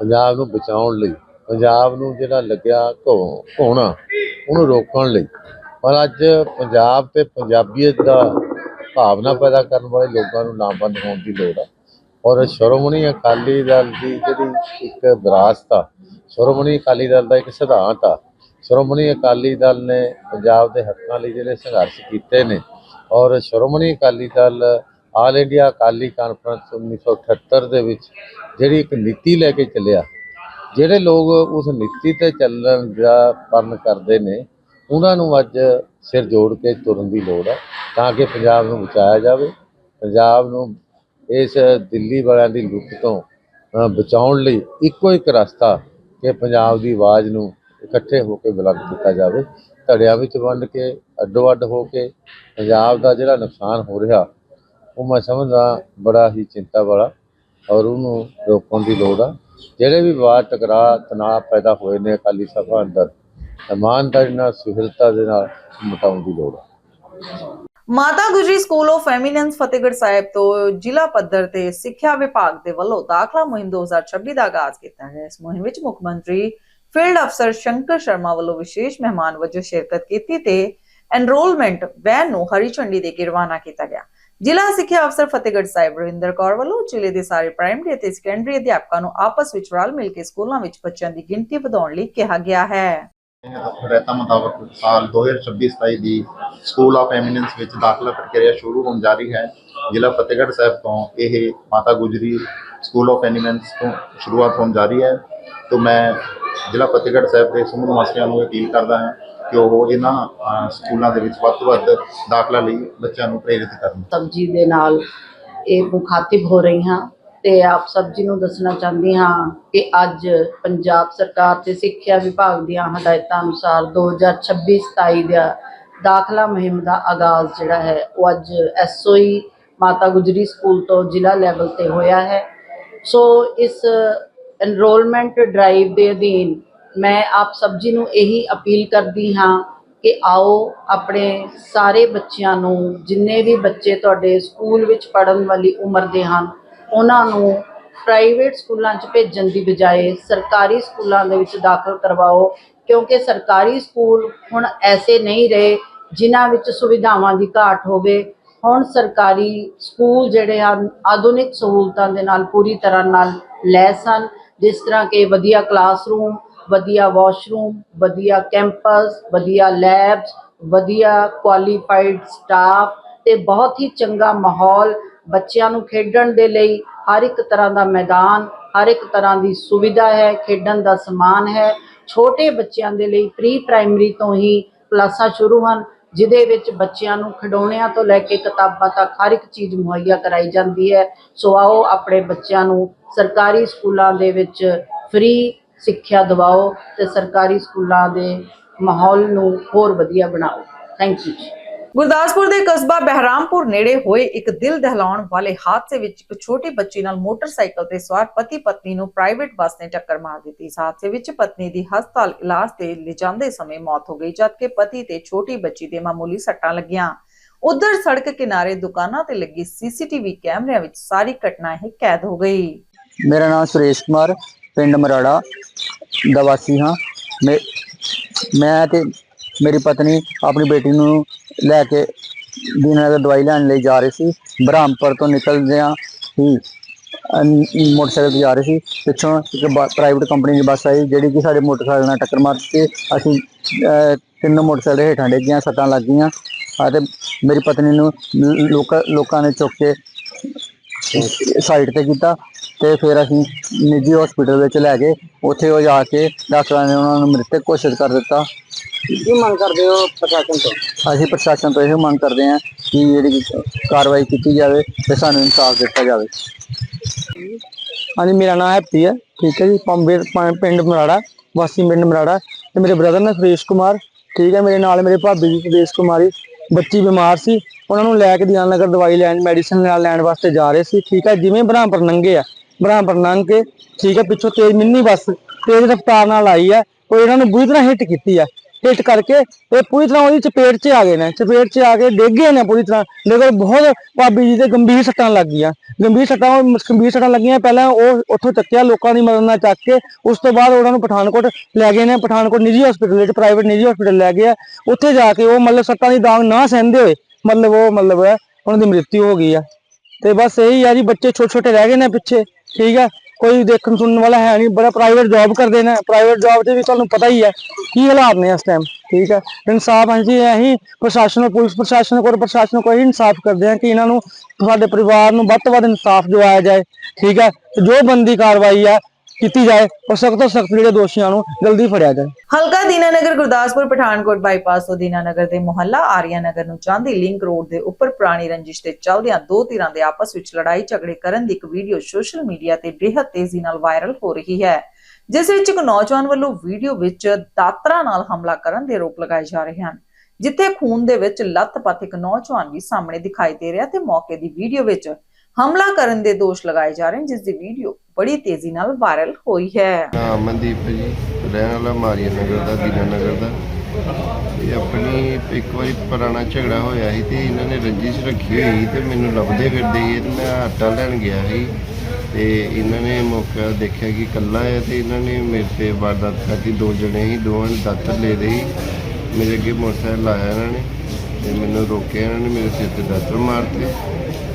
ਪੰਜਾਬ ਨੂੰ ਬਚਾਉਣ ਲਈ ਪੰਜਾਬ ਨੂੰ ਜਿਹੜਾ ਲੱਗਿਆ ਘੋਣਾ ਉਹਨੂੰ ਰੋਕਣ ਲਈ। ਪਰ ਅੱਜ ਪੰਜਾਬ ਤੇ ਪੰਜਾਬੀਅਤ ਦਾ ਭਾਵਨਾ ਪੈਦਾ ਕਰਨ ਵਾਲੇ ਲੋਕਾਂ ਨੂੰ ਲਾਮਬੰਦ ਹੋਣ ਦੀ ਲੋੜ ਆ। ਔਰ ਸ਼੍ਰੋਮਣੀ ਅਕਾਲੀ ਦਲ ਦੀ ਜਿਹੜੀ ਇੱਕ ਵਿਰਾਸਤ ਆ, ਸ਼੍ਰੋਮਣੀ ਅਕਾਲੀ ਦਲ ਦਾ ਇੱਕ ਸਿਧਾਂਤ ਆ। ਸ਼੍ਰੋਮਣੀ ਅਕਾਲੀ ਦਲ ਨੇ ਪੰਜਾਬ ਦੇ ਹੱਕਾਂ ਲਈ ਜਿਹੜੇ ਸੰਘਰਸ਼ ਕੀਤੇ ਨੇ ਔਰ Shiromani Akali Dal all India Akali conference 1978 ਦੇ ਵਿੱਚ ਜਿਹੜੀ ਇੱਕ ਨੀਤੀ ਲੈ ਕੇ ਚੱਲਿਆ, ਜਿਹੜੇ ਲੋਕ ਉਸ ਨੀਤੀ ਤੇ ਚੱਲਣ ਦਾ ਪਰਨ ਕਰਦੇ ਨੇ ਉਹਨਾਂ ਨੂੰ ਅੱਜ ਸਿਰ ਜੋੜ ਕੇ ਤੁਰਨ ਦੀ ਲੋੜ ਹੈ, ਤਾਂ ਕਿ ਪੰਜਾਬ ਨੂੰ ਬਚਾਇਆ ਜਾਵੇ। ਪੰਜਾਬ ਨੂੰ ਇਸ ਦਿੱਲੀ ਵਾਲਿਆਂ ਦੀ ਲੁੱਟ ਤੋਂ ਬਚਾਉਣ ਲਈ ਇੱਕੋ ਇੱਕ ਰਸਤਾ ਕਿ ਪੰਜਾਬ ਦੀ ਆਵਾਜ਼ ਨੂੰ ਇਕੱਠੇ ਹੋ ਕੇ ਬੁਲੰਦ ਕੀਤਾ ਜਾਵੇ। ਧੜਿਆਂ ਵਿੱਚ ਵੰਡ ਕੇ ਅੱਡੋ ਅੱਡ ਹੋ ਕੇ ਪੰਜਾਬ ਦਾ ਜਿਹੜਾ ਨੁਕਸਾਨ ਹੋ ਰਿਹਾ, ਉਹ ਮੈਂ ਸਮਝਦਾ ਬੜਾ ਹੀ ਚਿੰਤਾ ਵਾਲਾ ਔਰ ਉਹਨੂੰ ਰੋਕਣ ਦੀ ਲੋੜ ਆ। ਜਿਹੜੇ ਵੀ ਵਿਵਾਦ ਟਕਰਾਅ ਤਣਾਅ ਪੈਦਾ ਹੋਏ ਨੇ ਅਕਾਲੀ ਸਭਾ ਅੰਦਰ ਇਮਾਨਦਾਰੀ ਨਾਲ ਸੁਹਿਰਦਤਾ ਦੇ ਨਾਲ ਮਿਟਾਉਣ ਦੀ ਲੋੜ ਆ। Mata Gujri school of eminence Fatehgarh Sahib ਤੋਂ ਜ਼ਿਲ੍ਹਾ ਪੱਧਰ ਤੇ ਸਿੱਖਿਆ ਵਿਭਾਗ ਦੇ ਵੱਲੋਂ ਦਾਖਲਾ ਮੁਹਿੰਮ 2026 ਦਾ ਆਗਾਜ਼ ਕੀਤਾ ਗਿਆ। ਇਸ ਮੁਹਿੰਮ ਵਿੱਚ ਮੁੱਖ ਮੰਤਰੀ ਫੀਲਡ ਅਫਸਰ ਸ਼ੰਕਰ ਸ਼ਰਮਾ ਵੱਲੋਂ ਵਿਸ਼ੇਸ਼ ਮਹਿਮਾਨ ਵਜੋਂ ਸ਼ਿਰਕਤ ਕੀਤੀ ਤੇ ਐਨਰੋਲਮੈਂਟ ਵੈਨ ਨੂੰ ਹਰੀ ਝੰਡੀ ਦੇ ਕੇ ਰਵਾਨਾ ਕੀਤਾ ਗਿਆ। ਜ਼ਿਲ੍ਹਾ ਸਿੱਖਿਆ ਅਫਸਰ ਫਤਿਹਗੜ੍ਹ ਸਾਹਿਬ ਰਵਿੰਦਰ ਕੌਰ ਵੱਲੋਂ ਜ਼ਿਲ੍ਹੇ ਦੇ ਸਾਰੇ ਪ੍ਰਾਇਮਰੀ ਅਤੇ ਸੈਕੰਡਰੀ ਅਧਿਆਪਕਾਂ ਨੂੰ ਆਪਸ ਵਿੱਚ ਰਲ ਮਿਲ ਕੇ ਸਕੂਲਾਂ ਵਿੱਚ ਬੱਚਿਆਂ ਦੀ ਗਿਣਤੀ ਵਧਾਉਣ ਲਈ ਕਿਹਾ ਗਿਆ ਹੈ। ਰਹਿਤਾ ਮੁਤਾਬਕ ਸਾਲ 2026-27 ਦੀ ਸਕੂਲ ਆਫ ਐਮੀਨੈਂਸ ਵਿੱਚ ਦਾਖਲਾ ਪ੍ਰਕਿਰਿਆ ਸ਼ੁਰੂ ਹੋਣ ਜਾ ਰਹੀ ਹੈ। ਜ਼ਿਲ੍ਹਾ ਫਤਿਹਗੜ੍ਹ ਸਾਹਿਬ ਤੋਂ ਇਹ ਮਾਤਾ ਗੁਜਰੀ ਸਕੂਲ ਆਫ ਐਮੀਨੈਂਸ ਤੋਂ ਸ਼ੁਰੂਆਤ ਹੋਣ ਜਾ ਰਹੀ ਹੈ। ਤੋਂ ਮੈਂ ਜ਼ਿਲ੍ਹਾ ਫਤਿਹਗੜ੍ਹ ਸਾਹਿਬ ਦੇ ਸਮੂਹ ਵਾਸੀਆਂ ਨੂੰ ਅਪੀਲ ਕਰਦਾ ਹਾਂ ਕਿ ਉਹ ਇਹਨਾਂ ਸਕੂਲਾਂ ਦੇ ਵਿੱਚ ਵੱਧ ਤੋਂ ਵੱਧ ਦਾਖਲਾ ਲਈ ਬੱਚਿਆਂ ਨੂੰ ਪ੍ਰੇਰਿਤ ਕਰਨ। ਸਬਜੀ ਦੇ ਨਾਲ ਇਹ ਮੁਖਾਤਿਬ ਹੋ ਰਹੀ ਹਾਂ ਤੇ ਆਪ ਸਭ ਜੀ ਨੂੰ ਦੱਸਣਾ ਚਾਹੁੰਦੀ ਹਾਂ ਕਿ ਅੱਜ ਪੰਜਾਬ ਸਰਕਾਰ ਤੇ ਸਿੱਖਿਆ ਵਿਭਾਗ ਦੀਆਂ ਹਦਾਇਤਾਂ ਅਨੁਸਾਰ 2026-27 ਦਾ ਦਾਖਲਾ ਮੁਹਿੰਮ ਦਾ ਆਗਾਜ਼ ਜਿਹੜਾ ਹੈ, ਉਹ ਅੱਜ ਐਸਓਈ ਮਾਤਾ ਗੁਜਰੀ ਸਕੂਲ ਤੋਂ ਜ਼ਿਲ੍ਹਾ ਲੈਵਲ ਤੇ ਹੋਇਆ ਹੈ। ਸੋ ਇਸ ਐਨਰੋਲਮੈਂਟ ਡਰਾਈਵ ਦੇ ਅਧੀਨ ਮੈਂ ਆਪ ਸਭ ਜੀ ਨੂੰ ਇਹੀ ਅਪੀਲ ਕਰਦੀ ਹਾਂ ਕਿ ਆਓ ਆਪਣੇ ਸਾਰੇ ਬੱਚਿਆਂ ਨੂੰ, ਜਿੰਨੇ ਵੀ ਬੱਚੇ ਤੁਹਾਡੇ ਸਕੂਲ ਵਿੱਚ ਪੜਨ ਵਾਲੀ ਉਮਰ ਦੇ ਹਨ ਉਹਨਾਂ ਨੂੰ ਪ੍ਰਾਈਵੇਟ ਸਕੂਲਾਂ 'ਚ ਭੇਜਣ ਦੀ ਬਜਾਏ ਸਰਕਾਰੀ ਸਕੂਲਾਂ ਦੇ ਵਿੱਚ ਦਾਖਲ ਕਰਵਾਓ, ਕਿਉਂਕਿ ਸਰਕਾਰੀ ਸਕੂਲ ਹੁਣ ਐਸੇ ਨਹੀਂ ਰਹੇ ਜਿਨ੍ਹਾਂ ਵਿੱਚ ਸੁਵਿਧਾਵਾਂ ਦੀ ਘਾਟ ਹੋਵੇ। ਹੁਣ ਸਰਕਾਰੀ ਸਕੂਲ ਜਿਹੜੇ ਹਨ, ਆਧੁਨਿਕ ਸਹੂਲਤਾਂ ਦੇ ਨਾਲ ਪੂਰੀ ਤਰ੍ਹਾਂ ਨਾਲ ਲੈਸ ਹਨ। ਜਿਸ ਤਰ੍ਹਾਂ ਕਿ ਵਧੀਆ ਕਲਾਸਰੂਮ, ਵਧੀਆ ਵਾਸ਼ਰੂਮ, ਵਧੀਆ ਕੈਂਪਸ, ਵਧੀਆ ਲੈਬਸ, ਵਧੀਆ ਕੁਆਲੀਫਾਈਡ ਸਟਾਫ ਤੇ ਬਹੁਤ ਹੀ ਚੰਗਾ ਮਾਹੌਲ ਬੱਚਿਆਂ ਨੂੰ ਖੇਡਣ ਦੇ ਲਈ ਹਰ ਇੱਕ ਤਰ੍ਹਾਂ ਦਾ ਮੈਦਾਨ, ਹਰ ਇੱਕ ਤਰ੍ਹਾਂ ਦੀ ਸੁਵਿਧਾ ਹੈ, ਖੇਡਣ ਦਾ ਸਮਾਨ ਹੈ। ਛੋਟੇ ਬੱਚਿਆਂ ਦੇ ਲਈ ਪ੍ਰੀ ਪ੍ਰਾਇਮਰੀ ਤੋਂ ਹੀ ਕਲਾਸਾਂ ਸ਼ੁਰੂ ਹਨ, ਜਿਹਦੇ ਵਿੱਚ ਬੱਚਿਆਂ ਨੂੰ ਖਿਡੌਣਿਆਂ ਤੋਂ ਲੈ ਕੇ ਕਿਤਾਬਾਂ ਤੱਕ ਹਰ ਇੱਕ ਚੀਜ਼ ਮੁਹੱਈਆ ਕਰਾਈ ਜਾਂਦੀ ਹੈ। ਸੋ ਆਓ ਆਪਣੇ ਬੱਚਿਆਂ ਨੂੰ ਸਰਕਾਰੀ ਸਕੂਲਾਂ ਦੇ ਵਿੱਚ ਫ੍ਰੀ ਸਿੱਖਿਆ ਦਿਵਾਓ ਤੇ ਸਰਕਾਰੀ ਸਕੂਲਾਂ ਦੇ ਮਾਹੌਲ ਨੂੰ ਹੋਰ ਵਧੀਆ ਬਣਾਓ। ਥੈਂਕ ਯੂ ਗੁਰਦਾਸਪੁਰ ਦੇ ਕਸਬਾ ਬਹਿਰਾਮਪੁਰ ਨੇੜੇ ਹੋਏ ਇੱਕ ਦਿਲ ਦਹਿਲਾਉਣ ਵਾਲੇ ਹਾਦਸੇ ਵਿੱਚ ਇੱਕ ਛੋਟੀ ਬੱਚੀ ਨਾਲ ਮੋਟਰਸਾਈਕਲ ਤੇ ਸਵਾਰ ਪਤੀ ਪਤਨੀ ਨੂੰ ਪ੍ਰਾਈਵੇਟ ਬੱਸ ਨੇ ਟੱਕਰ ਮਾਰ ਦਿੱਤੀ। ਇਸ ਹਾਦਸੇ ਵਿੱਚ ਪਤਨੀ ਦੀ ਹਸਪਤਾਲ ਇਲਾਜ ਤੇ ਲਿਜਾਂਦੇ ਸਮੇਂ ਮੌਤ ਹੋ ਗਈ, ਜਦਕਿ ਪਤੀ ਤੇ ਛੋਟੀ ਬੱਚੀ ਦੇ ਮਾਮੂਲੀ ਸੱਟਾਂ ਲੱਗੀਆਂ। ਉਧਰ ਸੜਕ ਕਿਨਾਰੇ ਦੁਕਾਨਾਂ ਤੇ ਲੱਗੀ ਸੀਸੀਟੀਵੀ ਕੈਮਰਿਆਂ ਵਿੱਚ ਸਾਰੀ ਘਟਨਾ ਹੀ ਕੈਦ ਹੋ ਗਈ। ਮੇਰਾ ਨਾਮ ਸੁਰੇਸ਼ ਕੁਮਾਰ, ਪਿੰਡ ਮਰਾੜਾ ਦਾ ਵਾਸੀ ਹਾਂ। ਮੈਂ ਤੇ ਮੇਰੀ ਪਤਨੀ ਆਪਣੀ ਬੇਟੀ ਨੂੰ ਲੈ ਕੇ ਦੀਨਾਨਗਰ ਦਵਾਈ ਲੈਣ ਲਈ ਜਾ ਰਹੇ ਸੀ। ਬ੍ਰਹਮਪੁਰ ਤੋਂ ਨਿਕਲਦਿਆਂ ਹੀ ਮੋਟਰਸਾਈਕਲ ਤੇ ਜਾ ਰਹੇ ਸੀ। ਪਿੱਛੋਂ ਇੱਕ ਪ੍ਰਾਈਵੇਟ ਕੰਪਨੀ ਦੀ ਬੱਸ ਆਈ, ਜਿਹੜੀ ਕਿ ਸਾਡੇ ਮੋਟਰਸਾਈਕਲ ਨਾਲ ਟੱਕਰ ਮਾਰ ਕੇ ਅਸੀਂ ਤਿੰਨ ਮੋਟਰਸਾਈਕਲ ਹੇਠਾਂ ਡਿੱਗੀਆਂ, ਸੱਟਾਂ ਲੱਗ ਗਈਆਂ ਅਤੇ ਮੇਰੀ ਪਤਨੀ ਨੂੰ ਲ- ਲੋਕਾਂ ਲੋਕਾਂ ਨੇ ਚੁੱਕ ਕੇ ਸਾਈਡ ਤੇ ਕੀਤਾ। ਤੇ ਫਿਰ ਅਸੀਂ ਨਿੱਜੀ ਹਸਪੀਟਲ ਵਿੱਚ ਲੈ ਗਏ। ਉੱਥੇ ਉਹ ਜਾ ਕੇ ਡਾਕਟਰਾਂ ਨੇ ਉਹਨਾਂ ਨੂੰ ਮ੍ਰਿਤਕ ਘੋਸ਼ਿਤ ਕਰ ਦਿੱਤਾ। ਕੀ ਮੰਗ ਕਰਦੇ ਹੋ ਪ੍ਰਸ਼ਾਸਨ ਤੋਂ? ਅਸੀਂ ਪ੍ਰਸ਼ਾਸਨ ਤੋਂ ਇਹ ਮੰਗ ਕਰਦੇ ਹਾਂ ਕਿ ਜਿਹੜੀ ਕਾਰਵਾਈ ਕੀਤੀ ਜਾਵੇ ਤੇ ਸਾਨੂੰ ਇਨਸਾਫ ਦਿੱਤਾ ਜਾਵੇ। ਹਾਂਜੀ ਮੇਰਾ ਨਾਮ ਹੈਪੀ ਹੈ। ਠੀਕ ਹੈ ਜੀ ਪੰਬੇ ਪਿੰਡ ਮਰਾੜਾ ਵਾਸੀ ਪਿੰਡ ਮਰਾੜਾ। ਤੇ ਮੇਰੇ ਬ੍ਰਦਰ ਨੇ ਸੁਰੇਸ਼ ਕੁਮਾਰ। ਠੀਕ ਹੈ ਮੇਰੇ ਨਾਲ ਮੇਰੇ ਭਾਬੀ ਜੀ ਸੁਰੇਸ਼ ਕੁਮਾਰੀ। ਬੱਚੀ ਬਿਮਾਰ ਸੀ। ਉਹਨਾਂ ਨੂੰ ਲੈ ਕੇ ਦੀਨਾਨਗਰ ਨਗਰ ਦਵਾਈ ਲੈਣ ਮੈਡੀਸਨ ਨਾਲ ਲੈਣ ਵਾਸਤੇ ਜਾ ਰਹੇ ਸੀ। ਠੀਕ ਹੈ ਜਿਵੇਂ ਬ੍ਰਹਮਪੁਰ ਲੰਘੇ ਆ। ਬ੍ਰਹਮਪੁਰ ਲੰਘ ਕੇ, ਠੀਕ ਹੈ, ਪਿੱਛੋਂ ਤੇਜ਼ ਮਿੰਨੀ ਬੱਸ ਤੇਜ਼ ਰਫ਼ਤਾਰ ਨਾਲ ਆਈ ਹੈ ਉਹ ਇਹਨਾਂ ਨੂੰ ਬੁਰੀ ਤਰ੍ਹਾਂ ਹਿੱਟ ਕੀਤੀ ਹੈ। ਹਿੱਟ ਕਰਕੇ ਇਹ ਪੂਰੀ ਤਰ੍ਹਾਂ ਉਹਦੀ ਚਪੇਟ 'ਚ ਆ ਗਏ ਨੇ, ਚਪੇਟ 'ਚ ਆ ਕੇ ਡਿੱਗ ਗਏ ਨੇ ਪੂਰੀ ਤਰ੍ਹਾਂ ਲੇਕਿਨ ਬਹੁਤ ਭਾਬੀ ਜੀ ਦੇ ਗੰਭੀਰ ਸੱਟਾਂ ਲੱਗ ਗਈਆਂ। ਗੰਭੀਰ ਸੱਟਾਂ ਗੰਭੀਰ ਸੱਟਾਂ ਲੱਗੀਆਂ, ਪਹਿਲਾਂ ਉਹ ਉੱਥੋਂ ਚੱਕਿਆ, ਲੋਕਾਂ ਦੀ ਮਦਦ ਨਾਲ ਚੱਕ ਕੇ, ਉਸ ਤੋਂ ਬਾਅਦ ਉਹਨਾਂ ਨੂੰ ਪਠਾਨਕੋਟ ਲੈ ਗਏ ਨੇ, ਪਠਾਨਕੋਟ ਨਿੱਜੀ ਹਸਪੀਟਲ ਵਿੱਚ ਪ੍ਰਾਈਵੇਟ ਨਿੱਜੀ ਹਸਪੀਟਲ ਲੈ ਗਏ ਆ। ਉੱਥੇ ਜਾ ਕੇ ਉਹ ਮਤਲਬ ਸੱਟਾਂ ਦੀ ਦਾਗ ਨਾ ਸਹਿੰਦੇ ਹੋਏ, ਮਤਲਬ ਉਹ ਮਤਲਬ ਹੈ, ਉਹਨਾਂ ਦੀ ਮ੍ਰਿਤੂ ਹੋ ਗਈ ਆ। ਤੇ ਬਸ ਇਹੀ ਆ ਜੀ, ਬੱਚੇ ਛੋਟੇ ਛੋਟੇ ਰਹਿ ਗਏ ਨੇ ਪਿੱਛੇ। ਠੀਕ ਆ ਕੋਈ ਦੇਖਣ ਸੁਣਨ ਵਾਲਾ ਹੈ ਨਹੀਂ, ਬੜਾ ਪ੍ਰਾਈਵੇਟ ਜੌਬ ਕਰਦੇ ਨੇ ਪ੍ਰਾਈਵੇਟ ਜੌਬ ਤੇ ਵੀ ਤੁਹਾਨੂੰ ਪਤਾ ਹੀ ਹੈ ਕੀ ਹਾਲਾਤ ਨੇ ਇਸ ਟਾਈਮ ਠੀਕ ਹੈ। ਇਨਸਾਫ ਹਾਂਜੀ ਅਸੀਂ ਪ੍ਰਸ਼ਾਸਨ, ਪੁਲਿਸ ਪ੍ਰਸ਼ਾਸਨ ਕੋਲ ਪ੍ਰਸ਼ਾਸਨ ਕੋਲ ਹੀ ਇਨਸਾਫ ਕਰਦੇ ਹਾਂ ਕਿ ਇਹਨਾਂ ਨੂੰ ਸਾਡੇ ਪਰਿਵਾਰ ਨੂੰ ਵੱਧ ਤੋਂ ਵੱਧ ਇਨਸਾਫ ਦਿਵਾਇਆ ਜਾਏ, ਠੀਕ ਹੈ। ਜੋ ਬੰਦੀ ਕਾਰਵਾਈ ਹੈ ਕੀਤੀ ਜਾਏ ਔਰ ਸਖਤ ਤੋਂ ਸਖਤ ਜਿਹੜੇ ਦੋਸ਼ੀਆਂ ਨੂੰ ਜਲਦੀ ਫੜਿਆ ਜਾਏ। ਹਲਕਾ ਦੀਨਾਨਗਰ ਗੁਰਦਾਸਪੁਰ, ਪਠਾਨਕੋਟ ਬਾਈਪਾਸ ਤੋਂ ਦੀਨਾਨਗਰ ਦੇ ਮੁਹੱਲਾ ਆਰੀਆ ਨੂੰ ਚਾਂਦੀ ਲਿੰਕ ਰੋਡ ਦੇ ਉੱਪਰ ਪੁਰਾਣੀ ਰੰਜਿਸ਼ ਤੇ ਚੱਲਦਿਆਂ ਦੋ ਧਿਰਾਂ ਦੇ ਆਪਸ ਵਿੱਚ ਲੜਾਈ ਝਗੜੇ ਕਰਨ ਦੀ ਇੱਕ ਵੀਡੀਓ ਸੋਸ਼ਲ ਮੀਡੀਆ ਤੇ ਬੇहद ਤੇਜ਼ੀ ਨਾਲ ਵਾਇਰਲ ਹੋ ਰਹੀ ਹੈ, ਜਿਸ ਵਿੱਚ ਇੱਕ ਨੌਜਵਾਨ ਵੱਲੋਂ ਵੀਡੀਓ ਵਿੱਚ ਦਾਤਰਾ ਨਾਲ ਹਮਲਾ ਕਰਨ ਦੇ ਆਰੋਪ ਲਗਾਏ ਜਾ ਰਹੇ ਹਨ, ਜਿੱਥੇ ਖੂਨ ਦੇ ਵਿੱਚ ਲੱਤ ਪੱਥ ਇੱਕ ਨੌਜਵਾਨ ਵੀ ਸਾਹਮਣੇ ਦਿਖਾਈ ਦੇ ਰਿਹਾ ਤੇ ਮੌਕੇ ਦੀ ਵੀਡੀਓ ਵਿੱਚ ਹਮਲਾ ਕਰਨ ਦੇ ਦੋਸ਼ ਲਗਾਏ ਜਾ ਰਹੇ ਹਨ ਜਿਸ ਦੀ ਵੀਡੀਓ ਬੜੀ ਤੇਜ਼ੀ ਨਾਲ ਵਾਇਰਲ ਹੋਈ ਹੈ। ਨਾਮ ਮਨਦੀਪ ਜੀ, ਰਹਿਣ ਵਾਲਾ ਮਾਰੀਆ ਨਗਰ ਦਾ ਦੀਨਾ ਨਗਰ ਦਾ। ਇਹ ਆਪਣੀ ਇੱਕ ਵਾਰੀ ਪੁਰਾਣਾ ਝਗੜਾ ਹੋਇਆ ਸੀ ਤੇ ਇਹਨਾਂ ਨੇ ਰੰਜਿਸ਼ ਰੱਖੀ ਹੋਈ ਤੇ ਮੈਨੂੰ ਲੱਭਦੇ ਫਿਰਦੇ ਸੀ, ਤੇ ਮੈਂ ਆਟਾ ਲੈਣ ਗਿਆ ਸੀ। ਤੇ ਇਹਨਾਂ ਨੇ ਮੌਕਾ ਦੇਖਿਆ ਕਿ ਇਕੱਲਾ ਹੈ ਤੇ ਇਹਨਾਂ ਨੇ ਮੇਰੇ ਤੇ ਵਾਰਦਾਤ ਕਰਤੀ, ਦੋ ਜਣੇ ਸੀ, ਦੋਵਾਂ ਨੇ ਦਾਤਰ ਲੈ ਲਈ ਮੇਰੇ ਅੱਗੇ ਮੋਟਰਸਾਈਕਲ ਲਾਇਆ ਇਹਨਾਂ ਨੇ। ਤੇ ਮੈਨੂੰ ਰੋਕਿਆ ਇਹਨਾਂ ਨੇ, ਮੇਰੇ ਸਿਰ ਤੇ ਦਾਤਰ ਮਾਰਤੇ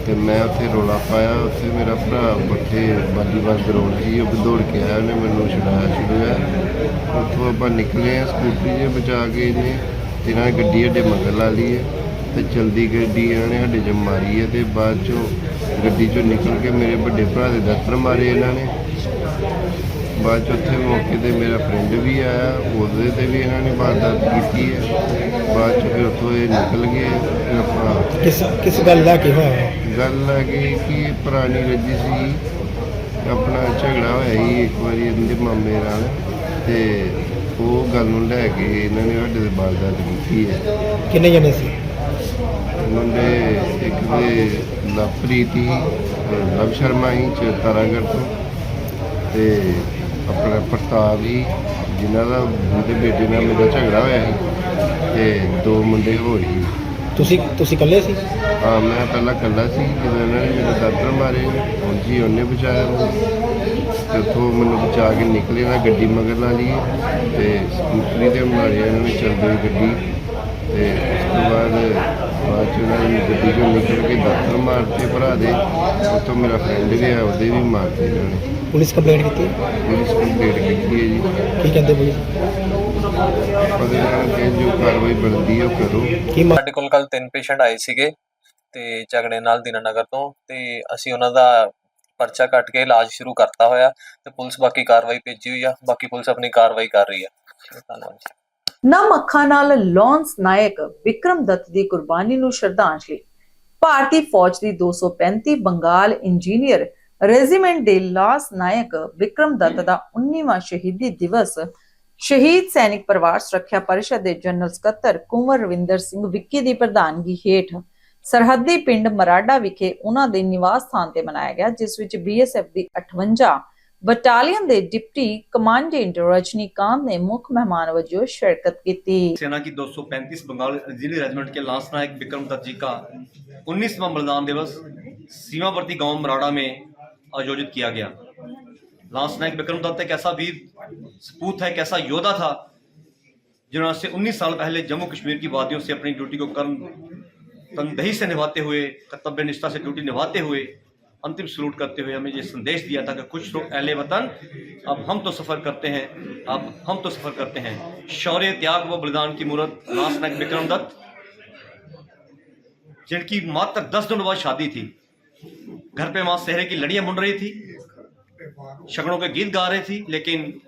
ਤੇ ਮੈਂ ਉੱਥੇ ਰੋਲਾ ਪਾਇਆ। ਉੱਥੇ ਮੇਰਾ ਭਰਾ ਉੱਥੇ ਵਾਲੀਬਾਲ ਗਰਾਊਂਡ ਸੀ, ਉਹ ਦੌੜ ਕੇ ਆਇਆ, ਉਹਨੇ ਮੈਨੂੰ ਛੁਡਾਇਆ ਛੁਡਾਇਆ। ਉੱਥੋਂ ਆਪਾਂ ਨਿਕਲੇ ਆ ਸਕੂਟਰੀ 'ਚ ਬਚਾ ਕੇ ਇਹਨੇ ਤੇ ਇਹਨਾਂ ਨੇ ਗੱਡੀ ਸਾਡੇ ਮਗਰ ਲਾ ਲਈ ਹੈ ਤੇ ਚਲਦੀ ਗੱਡੀ ਇਹਨਾਂ ਨੇ ਸਾਡੇ 'ਚ ਮਾਰੀ ਹੈ ਤੇ ਬਾਅਦ 'ਚੋਂ ਗੱਡੀ 'ਚੋਂ ਨਿਕਲ ਕੇ ਮੇਰੇ ਵੱਡੇ ਭਰਾ ਦੇ ਦਾਤਰ ਮਾਰੇ ਇਹਨਾਂ ਨੇ। ਬਾਅਦ 'ਚ ਉੱਥੇ ਮੌਕੇ ਤੇ ਮੇਰਾ ਫਰੈਂਡ ਵੀ ਆਇਆ ਉਹਦੇ ਤੇ ਵੀ ਇਹਨਾਂ ਨੇ ਵਾਰਦਾਤ ਕੀਤੀ ਹੈ। ਬਾਅਦ 'ਚ ਫਿਰ ਉੱਥੋਂ ਇਹ ਨਿਕਲ ਗਏ ਫਿਰ ਕਿਸ ਕਿਸ ਗੱਲ ਦਾ ਕੀ ਹੋਇਆ? ਗੱਲ ਹੈ ਕਿ ਕਿ ਪੁਰਾਣੀ ਰੱਜੀ ਸੀ ਆਪਣਾ ਝਗੜਾ ਹੋਇਆ ਸੀ ਇੱਕ ਵਾਰੀ ਇਹਨਾਂ ਦੇ ਮਾਮੇ ਨਾਲ ਤੇ ਉਹ ਗੱਲ ਨੂੰ ਲੈ ਕੇ ਇਹਨਾਂ ਨੇ ਸਾਡੇ ਦੇ ਵਾਰਦਾਤ ਕੀਤੀ ਹੈ। ਕਿੰਨੇ ਜਣੇ ਸੀ? ਮੁੰਡੇ ਇੱਕ ਦੇ ਲਵਪ੍ਰੀਤ ਲਵ ਸ਼ਰਮਾ ਹੀ ਚ ਤਾਰਾਗੜ ਤੋਂ ਤੇ ਆਪਣਾ ਪ੍ਰਤਾਪ ਹੀ ਜਿਨ੍ਹਾਂ ਦਾ ਉਹਦੇ ਬੇਟੇ ਨਾਲ ਮੇਰਾ ਝਗੜਾ ਹੋਇਆ ਸੀ ਤੇ ਦੋ ਮੁੰਡੇ ਹੋਰ ਸੀ। ਤੁਸੀਂ ਤੁਸੀਂ ਇਕੱਲੇ ਸੀ? ਹਾਂ ਮੈਂ ਪਹਿਲਾਂ ਕੱਲਾ ਸੀ ਜਦੋਂ ਇਹਨਾਂ ਨੇ ਮੇਰੇ ਦਾਤਰ ਮਾਰੇ ਹੁਣ ਜੀ ਉਹਨੇ ਬਚਾਇਆ ਮੈਨੂੰ। ਤੇ ਉੱਥੋਂ ਮੈਨੂੰ ਬਚਾ ਕੇ ਨਿਕਲੇ ਮੈਂ ਗੱਡੀ ਮਗਰ ਲਾ ਲਈ ਤੇ ਸਕੂਟਰੀ ਤੇ ਮਾਰਿਆ ਇਹਨਾਂ ਨੇ ਚੱਲਦੀ ਗੱਡੀ। ਤੇ ਉਸ ਤੋਂ ਬਾਅਦ ਬਾਅਦ ਚ ਉਹਨਾਂ ਨੇ ਗੱਡੀ ਚੋਂ ਨਿਕਲ ਕੇ ਦਾਤਰ ਮਾਰਤੇ ਭਰਾ ਦੇ ਉੱਥੋਂ ਮੇਰਾ ਫਰੈਂਡ ਗਿਆ ਉਹਦੇ ਵੀ ਮਾਰਤੇ ਇਹਨਾਂ ਨੇ। ਪੁਲਿਸ ਕੰਪਲੇਂਟ ਕੀਤੀ ਪੁਲਿਸ ਕੰਪਲੇਂਟ ਕੀਤੀ ਹੈ ਜੀ। ਕੀ ਕਹਿੰਦੇ ਪੁਲਿਸ? ਉਹਦੇ ਨਾਲ ਕਿ ਜੋ ਕਾਰਵਾਈ ਬਣਦੀ ਹੈ ਉਹ ਕਰੋ। ਕੀ ਮਾ- ਸਾਡੇ ਕੋਲ ਕੱਲ ਤਿੰਨ ਪੇਸ਼ੈਂਟ ਆਏ ਸੀਗੇ ਤੇ ਝਗੜੇ ਨਾਲ ਦੀਨਾਨਗਰ ਤੋਂ ਤੇ ਅਸੀਂ ਉਹਨਾਂ ਦਾ ਪਰਚਾ ਕੱਟ ਕੇ ਇਲਾਜ ਸ਼ੁਰੂ ਕਰਤਾ ਹੋਇਆ ਤੇ ਪੁਲਿਸ ਬਾਕੀ ਕਾਰਵਾਈ ਭੇਜੀ ਹੋਈ ਆ ਬਾਕੀ ਪੁਲਿਸ ਆਪਣੀ ਕਾਰਵਾਈ ਕਰ ਰਹੀ ਆ। ਧੰਨਵਾਦ ਜੀ। ਨਮ ਅੱਖਾਂ ਨਾਲ ਲਾਂਸ ਨਾਇਕ ਵਿਕਰਮ ਦੱਤ ਦੀ ਕੁਰਬਾਨੀ ਨੂੰ ਸ਼ਰਧਾਂਜਲੀ। ਭਾਰਤੀ ਫੌਜ ਦੀ 235 ਬੰਗਾਲ ਇੰਜੀਨੀਅਰ ਰੈਜੀਮੈਂਟ ਦੇ ਲਾਂਸ ਨਾਇਕ ਵਿਕਰਮ ਦੱਤ ਦਾ 19ਵਾਂ ਸ਼ਹੀਦੀ ਦਿਵਸ ਸ਼ਹੀਦ ਸੈਨਿਕ ਪਰਿਵਾਰ ਸੁਰੱਖਿਆ ਪਰਿਸ਼ਦ ਦੇ ਜਨਰਲ ਸਕੱਤਰ ਕੁੰਵਰ ਰਵਿੰਦਰ ਸਿੰਘ ਵਿੱਕੀ ਦੀ ਪ੍ਰਧਾਨਗੀ ਹੇਠ ਸਰਹੱਦੀ ਪਿੰਡ ਮਰਾਡਾ ਵਿਖੇ ਉਹਨਾਂ ਦੇ ਨਿਵਾਸ ਸਥਾਨ ਤੇ ਮਨਾਇਆ ਗਿਆ, ਜਿਸ ਵਿੱਚ ਬੀਐਸਐਫ ਦੀ 58 ਬਟਾਲੀਅਨ ਦੇ ਡਿਪਟੀ ਕਮਾਂਡੈਂਟ रजनीकांत ने मुख्य मेहमान वजों शिरकत की थी सेना की 235 बंगाल इंजीनियर रेजिमेंट के लांस नायक विक्रम दत्त जी का 19वां बलिदान दिवस सीमावर्ती गांव मराड़ा में आयोजित किया गया लांस नायक विक्रम दत्त एक ऐसा वीर सपूत है एक ऐसा योद्धा था जिन्होंने से 19 साल पहले जम्मू कश्मीर की वादियों से अपनी ड्यूटी को कर्म तनदही से निभाते हुए कर्तव्य निष्ठा से ड्यूटी निभाते हुए अंतिम सलूट करते हुए हमें ये संदेश दिया था कि कुछ लोग, अहले वतन, अब हम तो सफ़र करते हैं, अब हम तो सफ़र करते हैं। शौर्य, त्याग व बलिदान की मूर्त लांस नायक विक्रम दत्त, जिनकी मात्र दस दिन बाद शादी थी। घर पे माँ सेहरे की लड़ियाँ बुन रही थी शगड़ों के गीत गा रही थी, लेकिन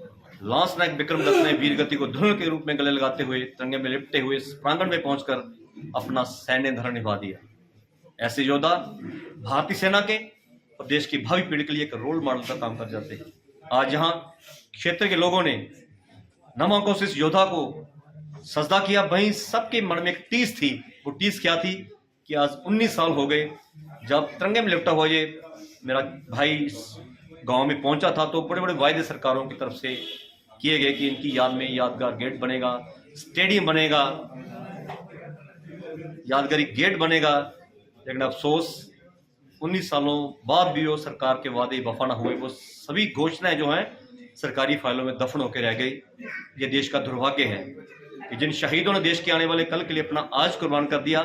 लांस नायक विक्रम दत्त ने वीरगति को धुन के रूप में गले लगाते हुए, तिरंगे में लिपटे हुए प्रांगण में पहुंचकर अपना सैन्य धर्म निभा दिया। ऐसे योद्धा, भारतीय सेना के और देश की भावी पीढ़ी के लिए एक रोल मॉडल का काम कर जाते हैं। आज यहाँ क्षेत्र के लोगों ने नम इस योद्धा को सजदा किया। वहीं सबके मन में एक टीस थी। वो टीस क्या थी कि आज 19 साल हो गए। जब तिरंगे में लिपटा हुआ ये मेरा भाई गाँव में पहुँचा था तो बड़े बड़े वायदे सरकारों की तरफ़ से किए गए कि इनकी याद में यादगार गेट बनेगा, स्टेडियम बनेगा, यादगारी गेट बनेगा। लेकिन अफसोस 19 सालों बाद भी वो सरकार के वादे वफा ना हुए। वो सभी घोषणाएँ जो हैं, सरकारी फाइलों में दफन होकर रह गई। ये देश का दुर्भाग्य है कि जिन शहीदों ने देश के आने वाले कल के लिए अपना आज कुर्बान कर दिया,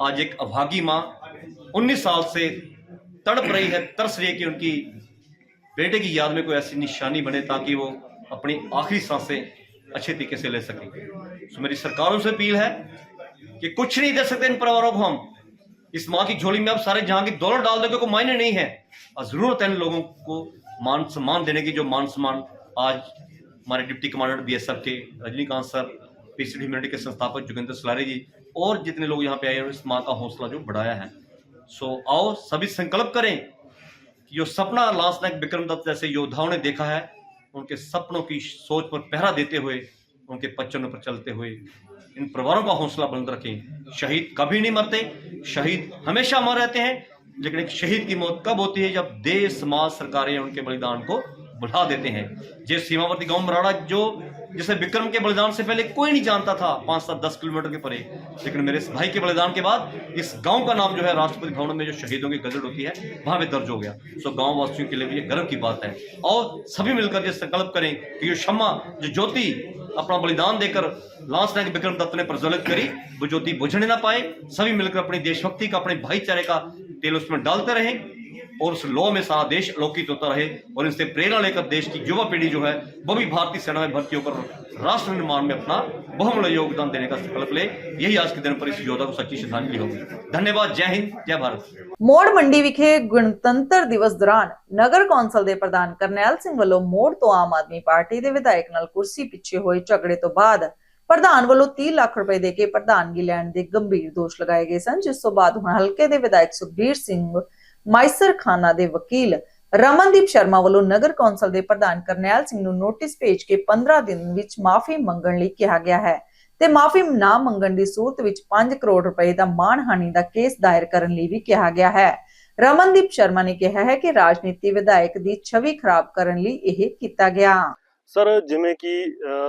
आज एक अभागी माँ 19 साल से तड़प रही है, तरस रही है कि उनकी बेटे की याद में कोई ऐसी निशानी बने ताकि वो अपनी आखिरी साँसें अच्छे तरीके से ले सकें। तो मेरी सरकारों से अपील है कि कुछ नहीं दे सकते इन परिवारों को हम। इस माँ की झोली में अब सारे जहाँ की दौलत डाल दोगे कोई मायने नहीं है। और ज़रूरत है इन लोगों को मान सम्मान देने की, जो मान सम्मान आज हमारे डिप्टी कमांडर बीएसएफ के रजनीकांत सर, पीसीडी ह्यूमनिटी के संस्थापक जोगिंदर सलारी जी, और जितने लोग यहाँ पे आए इस माँ का हौसला जो बढ़ाया है। सो आओ, सभी संकल्प करें कि जो सपना लांस नायक विक्रम दत्त जैसे योद्धाओं ने देखा है, उनके सपनों की सोच पर पहरा देते हुए, उनके पच्चनों पर चलते हुए इन परिवारों का हौसला बुलंद रखें। शहीद कभी नहीं मरते, शहीद हमेशा अमर रहते हैं, लेकिन एक शहीद की मौत कब होती है जब देश, समाज, सरकारें उनके बलिदान को बुला देते हैं। जे सीमावर्ती गाँव मराड़ा, जो, जिसे विक्रम के बलिदान से पहले कोई नहीं जानता था, पाँच सात, दस किलोमीटर के परे। लेकिन मेरे इस भाई के बलिदान के बाद इस गाँव का नाम जो है राष्ट्रपति भवन में जो शहीदों की गजट होती है, वहाँ पे दर्ज हो गया। सो गाँव वासियों के लिए ये गर्व की बात है। और सभी मिलकर ये संकल्प करें कि जो क्षमा, जो ज्योति अपना बलिदान देकर लांस नायक विक्रम दत्त ने प्रज्वलित करी वो ज्योति बुझने ना पाए सभी मिलकर अपनी देशभक्ति का अपने भाईचारे का तेल उसमें डालते रहें और उस लौ में सारा देश अलौकित होता रहे और इनसे प्रेरणा लेकर देश की युवा पीढ़ी जो है वो भी भारतीय सेना में भर्ती होकर राष्ट्र निर्माण में अपना बहुमूल्य योगदान देने का संकल्प ले यही आज के दिन पर इस योद्धा को सच्ची श्रद्धांजलि होगी धन्यवाद जय हिंद जय भारत ਮੋੜ ਮੰਡੀ ਵਿਖੇ ਗਣਤੰਤਰ ਦਿਵਸ ਦੌਰਾਨ ਨਗਰ ਕੌਂਸਲ ਦੇ ਪ੍ਰਧਾਨ ਕਰਨੈਲ ਸਿੰਘ ਵੱਲੋਂ ਮੋੜ ਤੋਂ ਆਮ ਆਦਮੀ ਪਾਰਟੀ ਦੇ ਵਿਧਾਇਕ ਨਾਲ ਕੁਰਸੀ ਪਿੱਛੇ ਹੋਏ ਝਗੜੇ ਤੋਂ ਬਾਅਦ ਪ੍ਰਧਾਨ ਵੱਲੋਂ 30 ਲੱਖ ਰੁਪਏ ਦੇ ਕੇ ਪ੍ਰਧਾਨਗੀ ਲੈਣ ਦੇ ਗੰਭੀਰ ਦੋਸ਼ ਲਗਾਏ ਗਏ ਸਨ ਜਿਸ ਤੋਂ ਬਾਅਦ ਹੁਣ ਹਲਕੇ ਦੇ ਵਿਧਾਇਕ ਸੁਖਬੀਰ ਸਿੰਘ ਮਾਈਸਰ ਖਾਨਾ ਦੇ ਵਕੀਲ ਰਮਨਦੀਪ ਸ਼ਰਮਾ ਵੱਲੋਂ ਨਗਰ ਕੌਂਸਲ ਦੇ ਪ੍ਰਧਾਨ ਕਰਨੈਲ ਸਿੰਘ ਨੂੰ ਨੋਟਿਸ ਭੇਜ ਕੇ 15 ਦਿਨ ਵਿੱਚ ਮਾਫੀ ਮੰਗਣ ਲਈ ਕਿਹਾ ਗਿਆ ਹੈ ਤੇ ਮਾਫੀ ਨਾ ਮੰਗਣ ਦੀ ਸੂਰਤ ਵਿੱਚ 5 ਕਰੋੜ ਰੁਪਏ ਦਾ ਮਾਣਹਾਨੀ ਦਾ ਕੇਸ ਦਾਇਰ ਕਰਨ ਲਈ ਵੀ ਕਿਹਾ ਗਿਆ ਹੈ। ਰਮਨਦੀਪ ਸ਼ਰਮਾ ਨੇ ਕਿਹਾ ਹੈ ਕਿ ਰਾਜਨੀਤੀ ਵਿਧਾਇਕ ਦੀ ਛਵੀ ਖਰਾਬ ਕਰਨ ਲਈ ਇਹ ਕੀਤਾ ਗਿਆ। ਸਰ, ਜਿਵੇਂ ਕਿ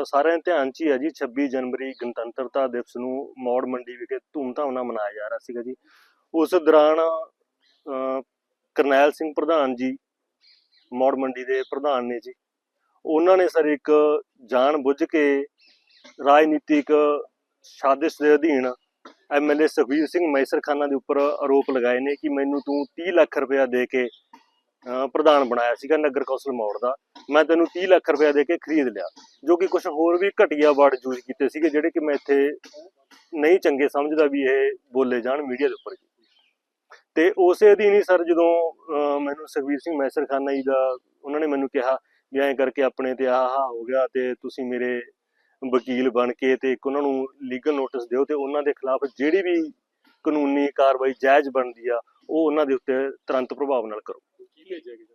ਸਾਰਿਆਂ ਧਿਆਨ 'ਚ ਹੀ ਹੈ ਜੀ 26 ਜਨਵਰੀ ਗਣਤੰਤਰਤਾ ਦਿਵਸ ਨੂੰ ਮੌੜ ਮੰਡੀ ਵਿਖੇ ਧੂਮਧਾਮ ਨਾਲ ਮਨਾਇਆ ਜਾ ਰਿਹਾ ਸੀਗਾ ਜੀ। ਉਸ ਦੌਰਾਨ ਕਰਨੈਲ ਸਿੰਘ ਪ੍ਰਧਾਨ ਜੀ, ਮੌੜ ਮੰਡੀ ਦੇ ਪ੍ਰਧਾਨ ਨੇ ਜੀ। ਉਹਨਾਂ ਨੇ ਸਰ ਇੱਕ ਜਾਣ ਬੁੱਝ ਕੇ ਰਾਜਨੀਤਿਕ ਸਾਜ਼ਿਸ਼ ਦੇ ਅਧੀਨ ਐਮਐਲਏ ਸੁਖਬੀਰ ਸਿੰਘ ਮੈਸਰ ਖਾਨਾ ਦੇ ਉੱਪਰ ਆਰੋਪ ਲਗਾਏ ਨੇ ਕਿ ਮੈਨੂੰ ਤੂੰ 30 ਲੱਖ ਰੁਪਇਆ ਦੇ ਕੇ ਪ੍ਰਧਾਨ ਬਣਾਇਆ ਸੀਗਾ ਨਗਰ ਕੌਂਸਲ ਮੌੜ ਦਾ। ਮੈਂ ਤੈਨੂੰ 30 ਲੱਖ ਰੁਪਇਆ ਦੇ ਕੇ ਖਰੀਦ ਲਿਆ, ਜੋ ਕਿ ਕੁਝ ਹੋਰ ਵੀ ਘਟੀਆ ਵਰਡ ਯੂਜ਼ ਕੀਤੇ ਸੀਗੇ, ਜਿਹੜੇ ਕਿ ਮੈਂ ਇੱਥੇ ਨਹੀਂ ਚੰਗੇ ਸਮਝਦਾ ਵੀ ਇਹ ਬੋਲੇ ਜਾਣ ਮੀਡੀਆ ਦੇ ਉੱਪਰ ਤੇ ਉਸੇ ਅਧੀਨ ਹੀ ਸਰ ਜਦੋਂ ਮੈਨੂੰ ਸੁਖਬੀਰ ਸਿੰਘ ਮੈਸਰਖਾਨਾ ਜੀ ਦਾ, ਉਹਨਾਂ ਨੇ ਮੈਨੂੰ ਕਿਹਾ ਵੀ ਐਂ ਕਰਕੇ ਆਪਣੇ ਤੇ ਆਹ ਹੋ ਗਿਆ ਤੇ ਤੁਸੀਂ ਮੇਰੇ ਵਕੀਲ ਬਣ ਕੇ ਤੇ ਇੱਕ ਉਹਨਾਂ ਨੂੰ ਲੀਗਲ ਨੋਟਿਸ ਦਿਓ ਤੇ ਉਹਨਾਂ ਦੇ ਖਿਲਾਫ ਜਿਹੜੀ ਵੀ ਕਾਨੂੰਨੀ ਕਾਰਵਾਈ ਜਾਇਜ਼ ਬਣਦੀ ਆ, ਉਹ ਉਹਨਾਂ ਦੇ ਉੱਤੇ ਤੁਰੰਤ ਪ੍ਰਭਾਵ ਨਾਲ ਕਰੋ। ਕੀ ਭੇਜਿਆ ਗਿਆ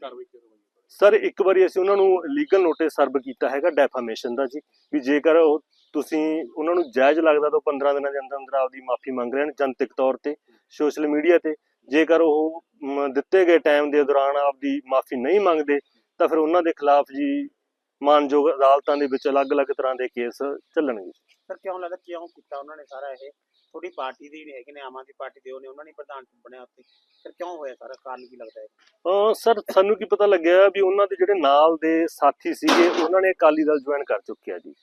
ਕਾਰਵਾਈ ਕਰਵਾਈ ਸਰ, ਇੱਕ ਵਾਰੀ ਅਸੀਂ ਉਹਨਾਂ ਨੂੰ ਲੀਗਲ ਨੋਟਿਸ ਸਰਵ ਕੀਤਾ ਹੈਗਾ ਡੈਫਾਮੇਸ਼ਨ ਦਾ ਜੀ, ਵੀ ਜੇਕਰ ਉਹ ਤੁਸੀਂ ਉਹਨਾਂ ਨੂੰ ਜਾਇਜ਼ ਲੱਗਦਾ ਤਾਂ 15 ਦਿਨਾਂ ਦੇ ਅੰਦਰ ਅੰਦਰ ਆਪਦੀ ਮਾਫੀ ਮੰਗ ਲੈਣ ਜਨਤਕ ਤੌਰ ਤੇ ਸੋਸ਼ਲ ਮੀਡੀਆ ਤੇ। ਜੇਕਰ ਉਹ ਦਿੱਤੇ ਗਏ ਟਾਈਮ ਦੇ ਦੌਰਾਨ ਆਪਦੀ ਮਾਫੀ ਨਹੀਂ ਮੰਗਦੇ, ਤਾਂ ਫਿਰ ਉਹਨਾਂ ਦੇ ਖਿਲਾਫ ਜੀ ਮਾਨਯੋਗ ਅਦਾਲਤਾਂ ਦੇ ਵਿੱਚ ਅਲੱਗ-ਅਲੱਗ ਤਰ੍ਹਾਂ ਦੇ ਕੇਸ ਚੱਲਣਗੇ। ਸਰ, ਕਿਉਂ ਲੱਗਦਾ, ਕਿਉਂ ਕੀਤਾ ਉਹਨਾਂ ਨੇ ਸਾਰਾ ਇਹ? ਥੋੜੀ ਪਾਰਟੀ ਦੇ ਹੀ ਹੈਗੇ ਨੇ, ਆਮ ਆਦਮੀ ਪਾਰਟੀ ਦੇ, ਉਹਨੇ ਉਹਨਾਂ ਨੇ ਪ੍ਰਧਾਨ ਬਣਿਆ ਉੱਥੇ। ਫਿਰ ਕਿਉਂ ਹੋਇਆ ਸਾਰਾ? ਕਾਰਨ ਕੀ ਲੱਗਦਾ ਹੈ? ਅਹ ਸਰ, ਸਾਨੂੰ ਕੀ ਪਤਾ ਲੱਗਿਆ ਵੀ ਉਹਨਾਂ ਦੇ ਜਿਹੜੇ ਨਾਲ ਦੇ ਸਾਥੀ ਸੀਗੇ, ਉਹਨਾਂ ਨੇ ਅਕਾਲੀ ਦਲ ਜੁਆਇਨ ਕਰ ਚੁੱਕੇ ਜੀ।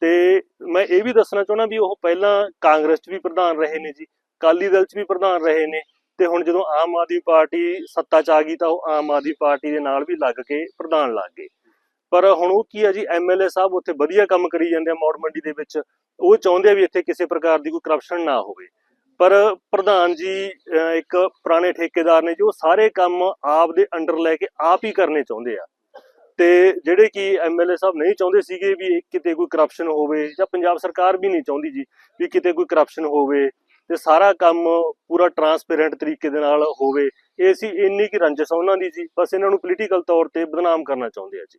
ਤੇ ਮੈਂ ਇਹ ਵੀ ਦੱਸਣਾ ਚਾਹੁੰਦਾ ਵੀ ਉਹ ਪਹਿਲਾਂ ਕਾਂਗਰਸ 'ਚ ਵੀ ਪ੍ਰਧਾਨ ਰਹੇ ਨੇ ਜੀ, ਅਕਾਲੀ ਦਲ 'ਚ ਵੀ ਪ੍ਰਧਾਨ ਰਹੇ ਨੇ। ਤੇ ਹੁਣ ਜਦੋਂ ਆਮ ਆਦਮੀ ਪਾਰਟੀ ਸੱਤਾ 'ਚ ਆ ਗਈ ਤਾਂ ਉਹ ਆਮ ਆਦਮੀ ਪਾਰਟੀ ਦੇ ਨਾਲ ਵੀ ਲੱਗ ਕੇ ਪ੍ਰਧਾਨ ਲੱਗ ਗਏ। ਪਰ ਹੁਣ ਉਹ ਕੀ ਆ ਜੀ ਐਮਐਲਏ ਸਾਹਿਬ ਉੱਥੇ ਵਧੀਆ ਕੰਮ ਕਰੀ ਜਾਂਦੇ ਆ ਮੌੜ ਮੰਡੀ ਦੇ ਵਿੱਚ। ਉਹ ਚਾਹੁੰਦੇ ਆ ਵੀ ਇੱਥੇ ਕਿਸੇ ਪ੍ਰਕਾਰ ਦੀ ਕੋਈ ਕਰਪਸ਼ਨ ਨਾ ਹੋਵੇ। ਪਰ ਪ੍ਰਧਾਨ ਜੀ ਇੱਕ ਪੁਰਾਣੇ ਠੇਕੇਦਾਰ ਨੇ ਜੋ ਸਾਰੇ ਕੰਮ ਆਪ ਦੇ ਅੰਡਰ ਲੈ ਕੇ ਆਪ ਹੀ ਕਰਨੇ ਚਾਹੁੰਦੇ ਆ। ਤੇ ਜਿਹੜੇ ਕਿ ਐਮਐਲਏ ਸਾਹਿਬ ਨਹੀਂ ਚਾਹੁੰਦੇ ਸੀਗੇ ਵੀ ਕਿਤੇ ਕੋਈ ਕਰਪਸ਼ਨ ਹੋਵੇ ਜਾਂ ਪੰਜਾਬ ਸਰਕਾਰ ਵੀ ਨਹੀਂ ਚਾਹੁੰਦੀ ਜੀ ਵੀ ਕਿਤੇ ਕੋਈ ਕਰਪਸ਼ਨ ਹੋਵੇ ਤੇ ਸਾਰਾ ਕੰਮ ਪੂਰਾ ਟਰਾਂਸਪੇਰੈਂਟ ਤਰੀਕੇ ਦੇ ਨਾਲ ਹੋਵੇ। ਇਹ ਸੀ ਇੰਨੀ ਕੀ ਰੰਜਸ ਉਹਨਾਂ ਦੀ ਜੀ। ਬਸ ਇਹਨਾਂ ਨੂੰ ਪੋਲੀਟੀਕਲ ਤੌਰ ਤੇ ਬਦਨਾਮ ਕਰਨਾ ਚਾਹੁੰਦੇ ਆ ਜੀ।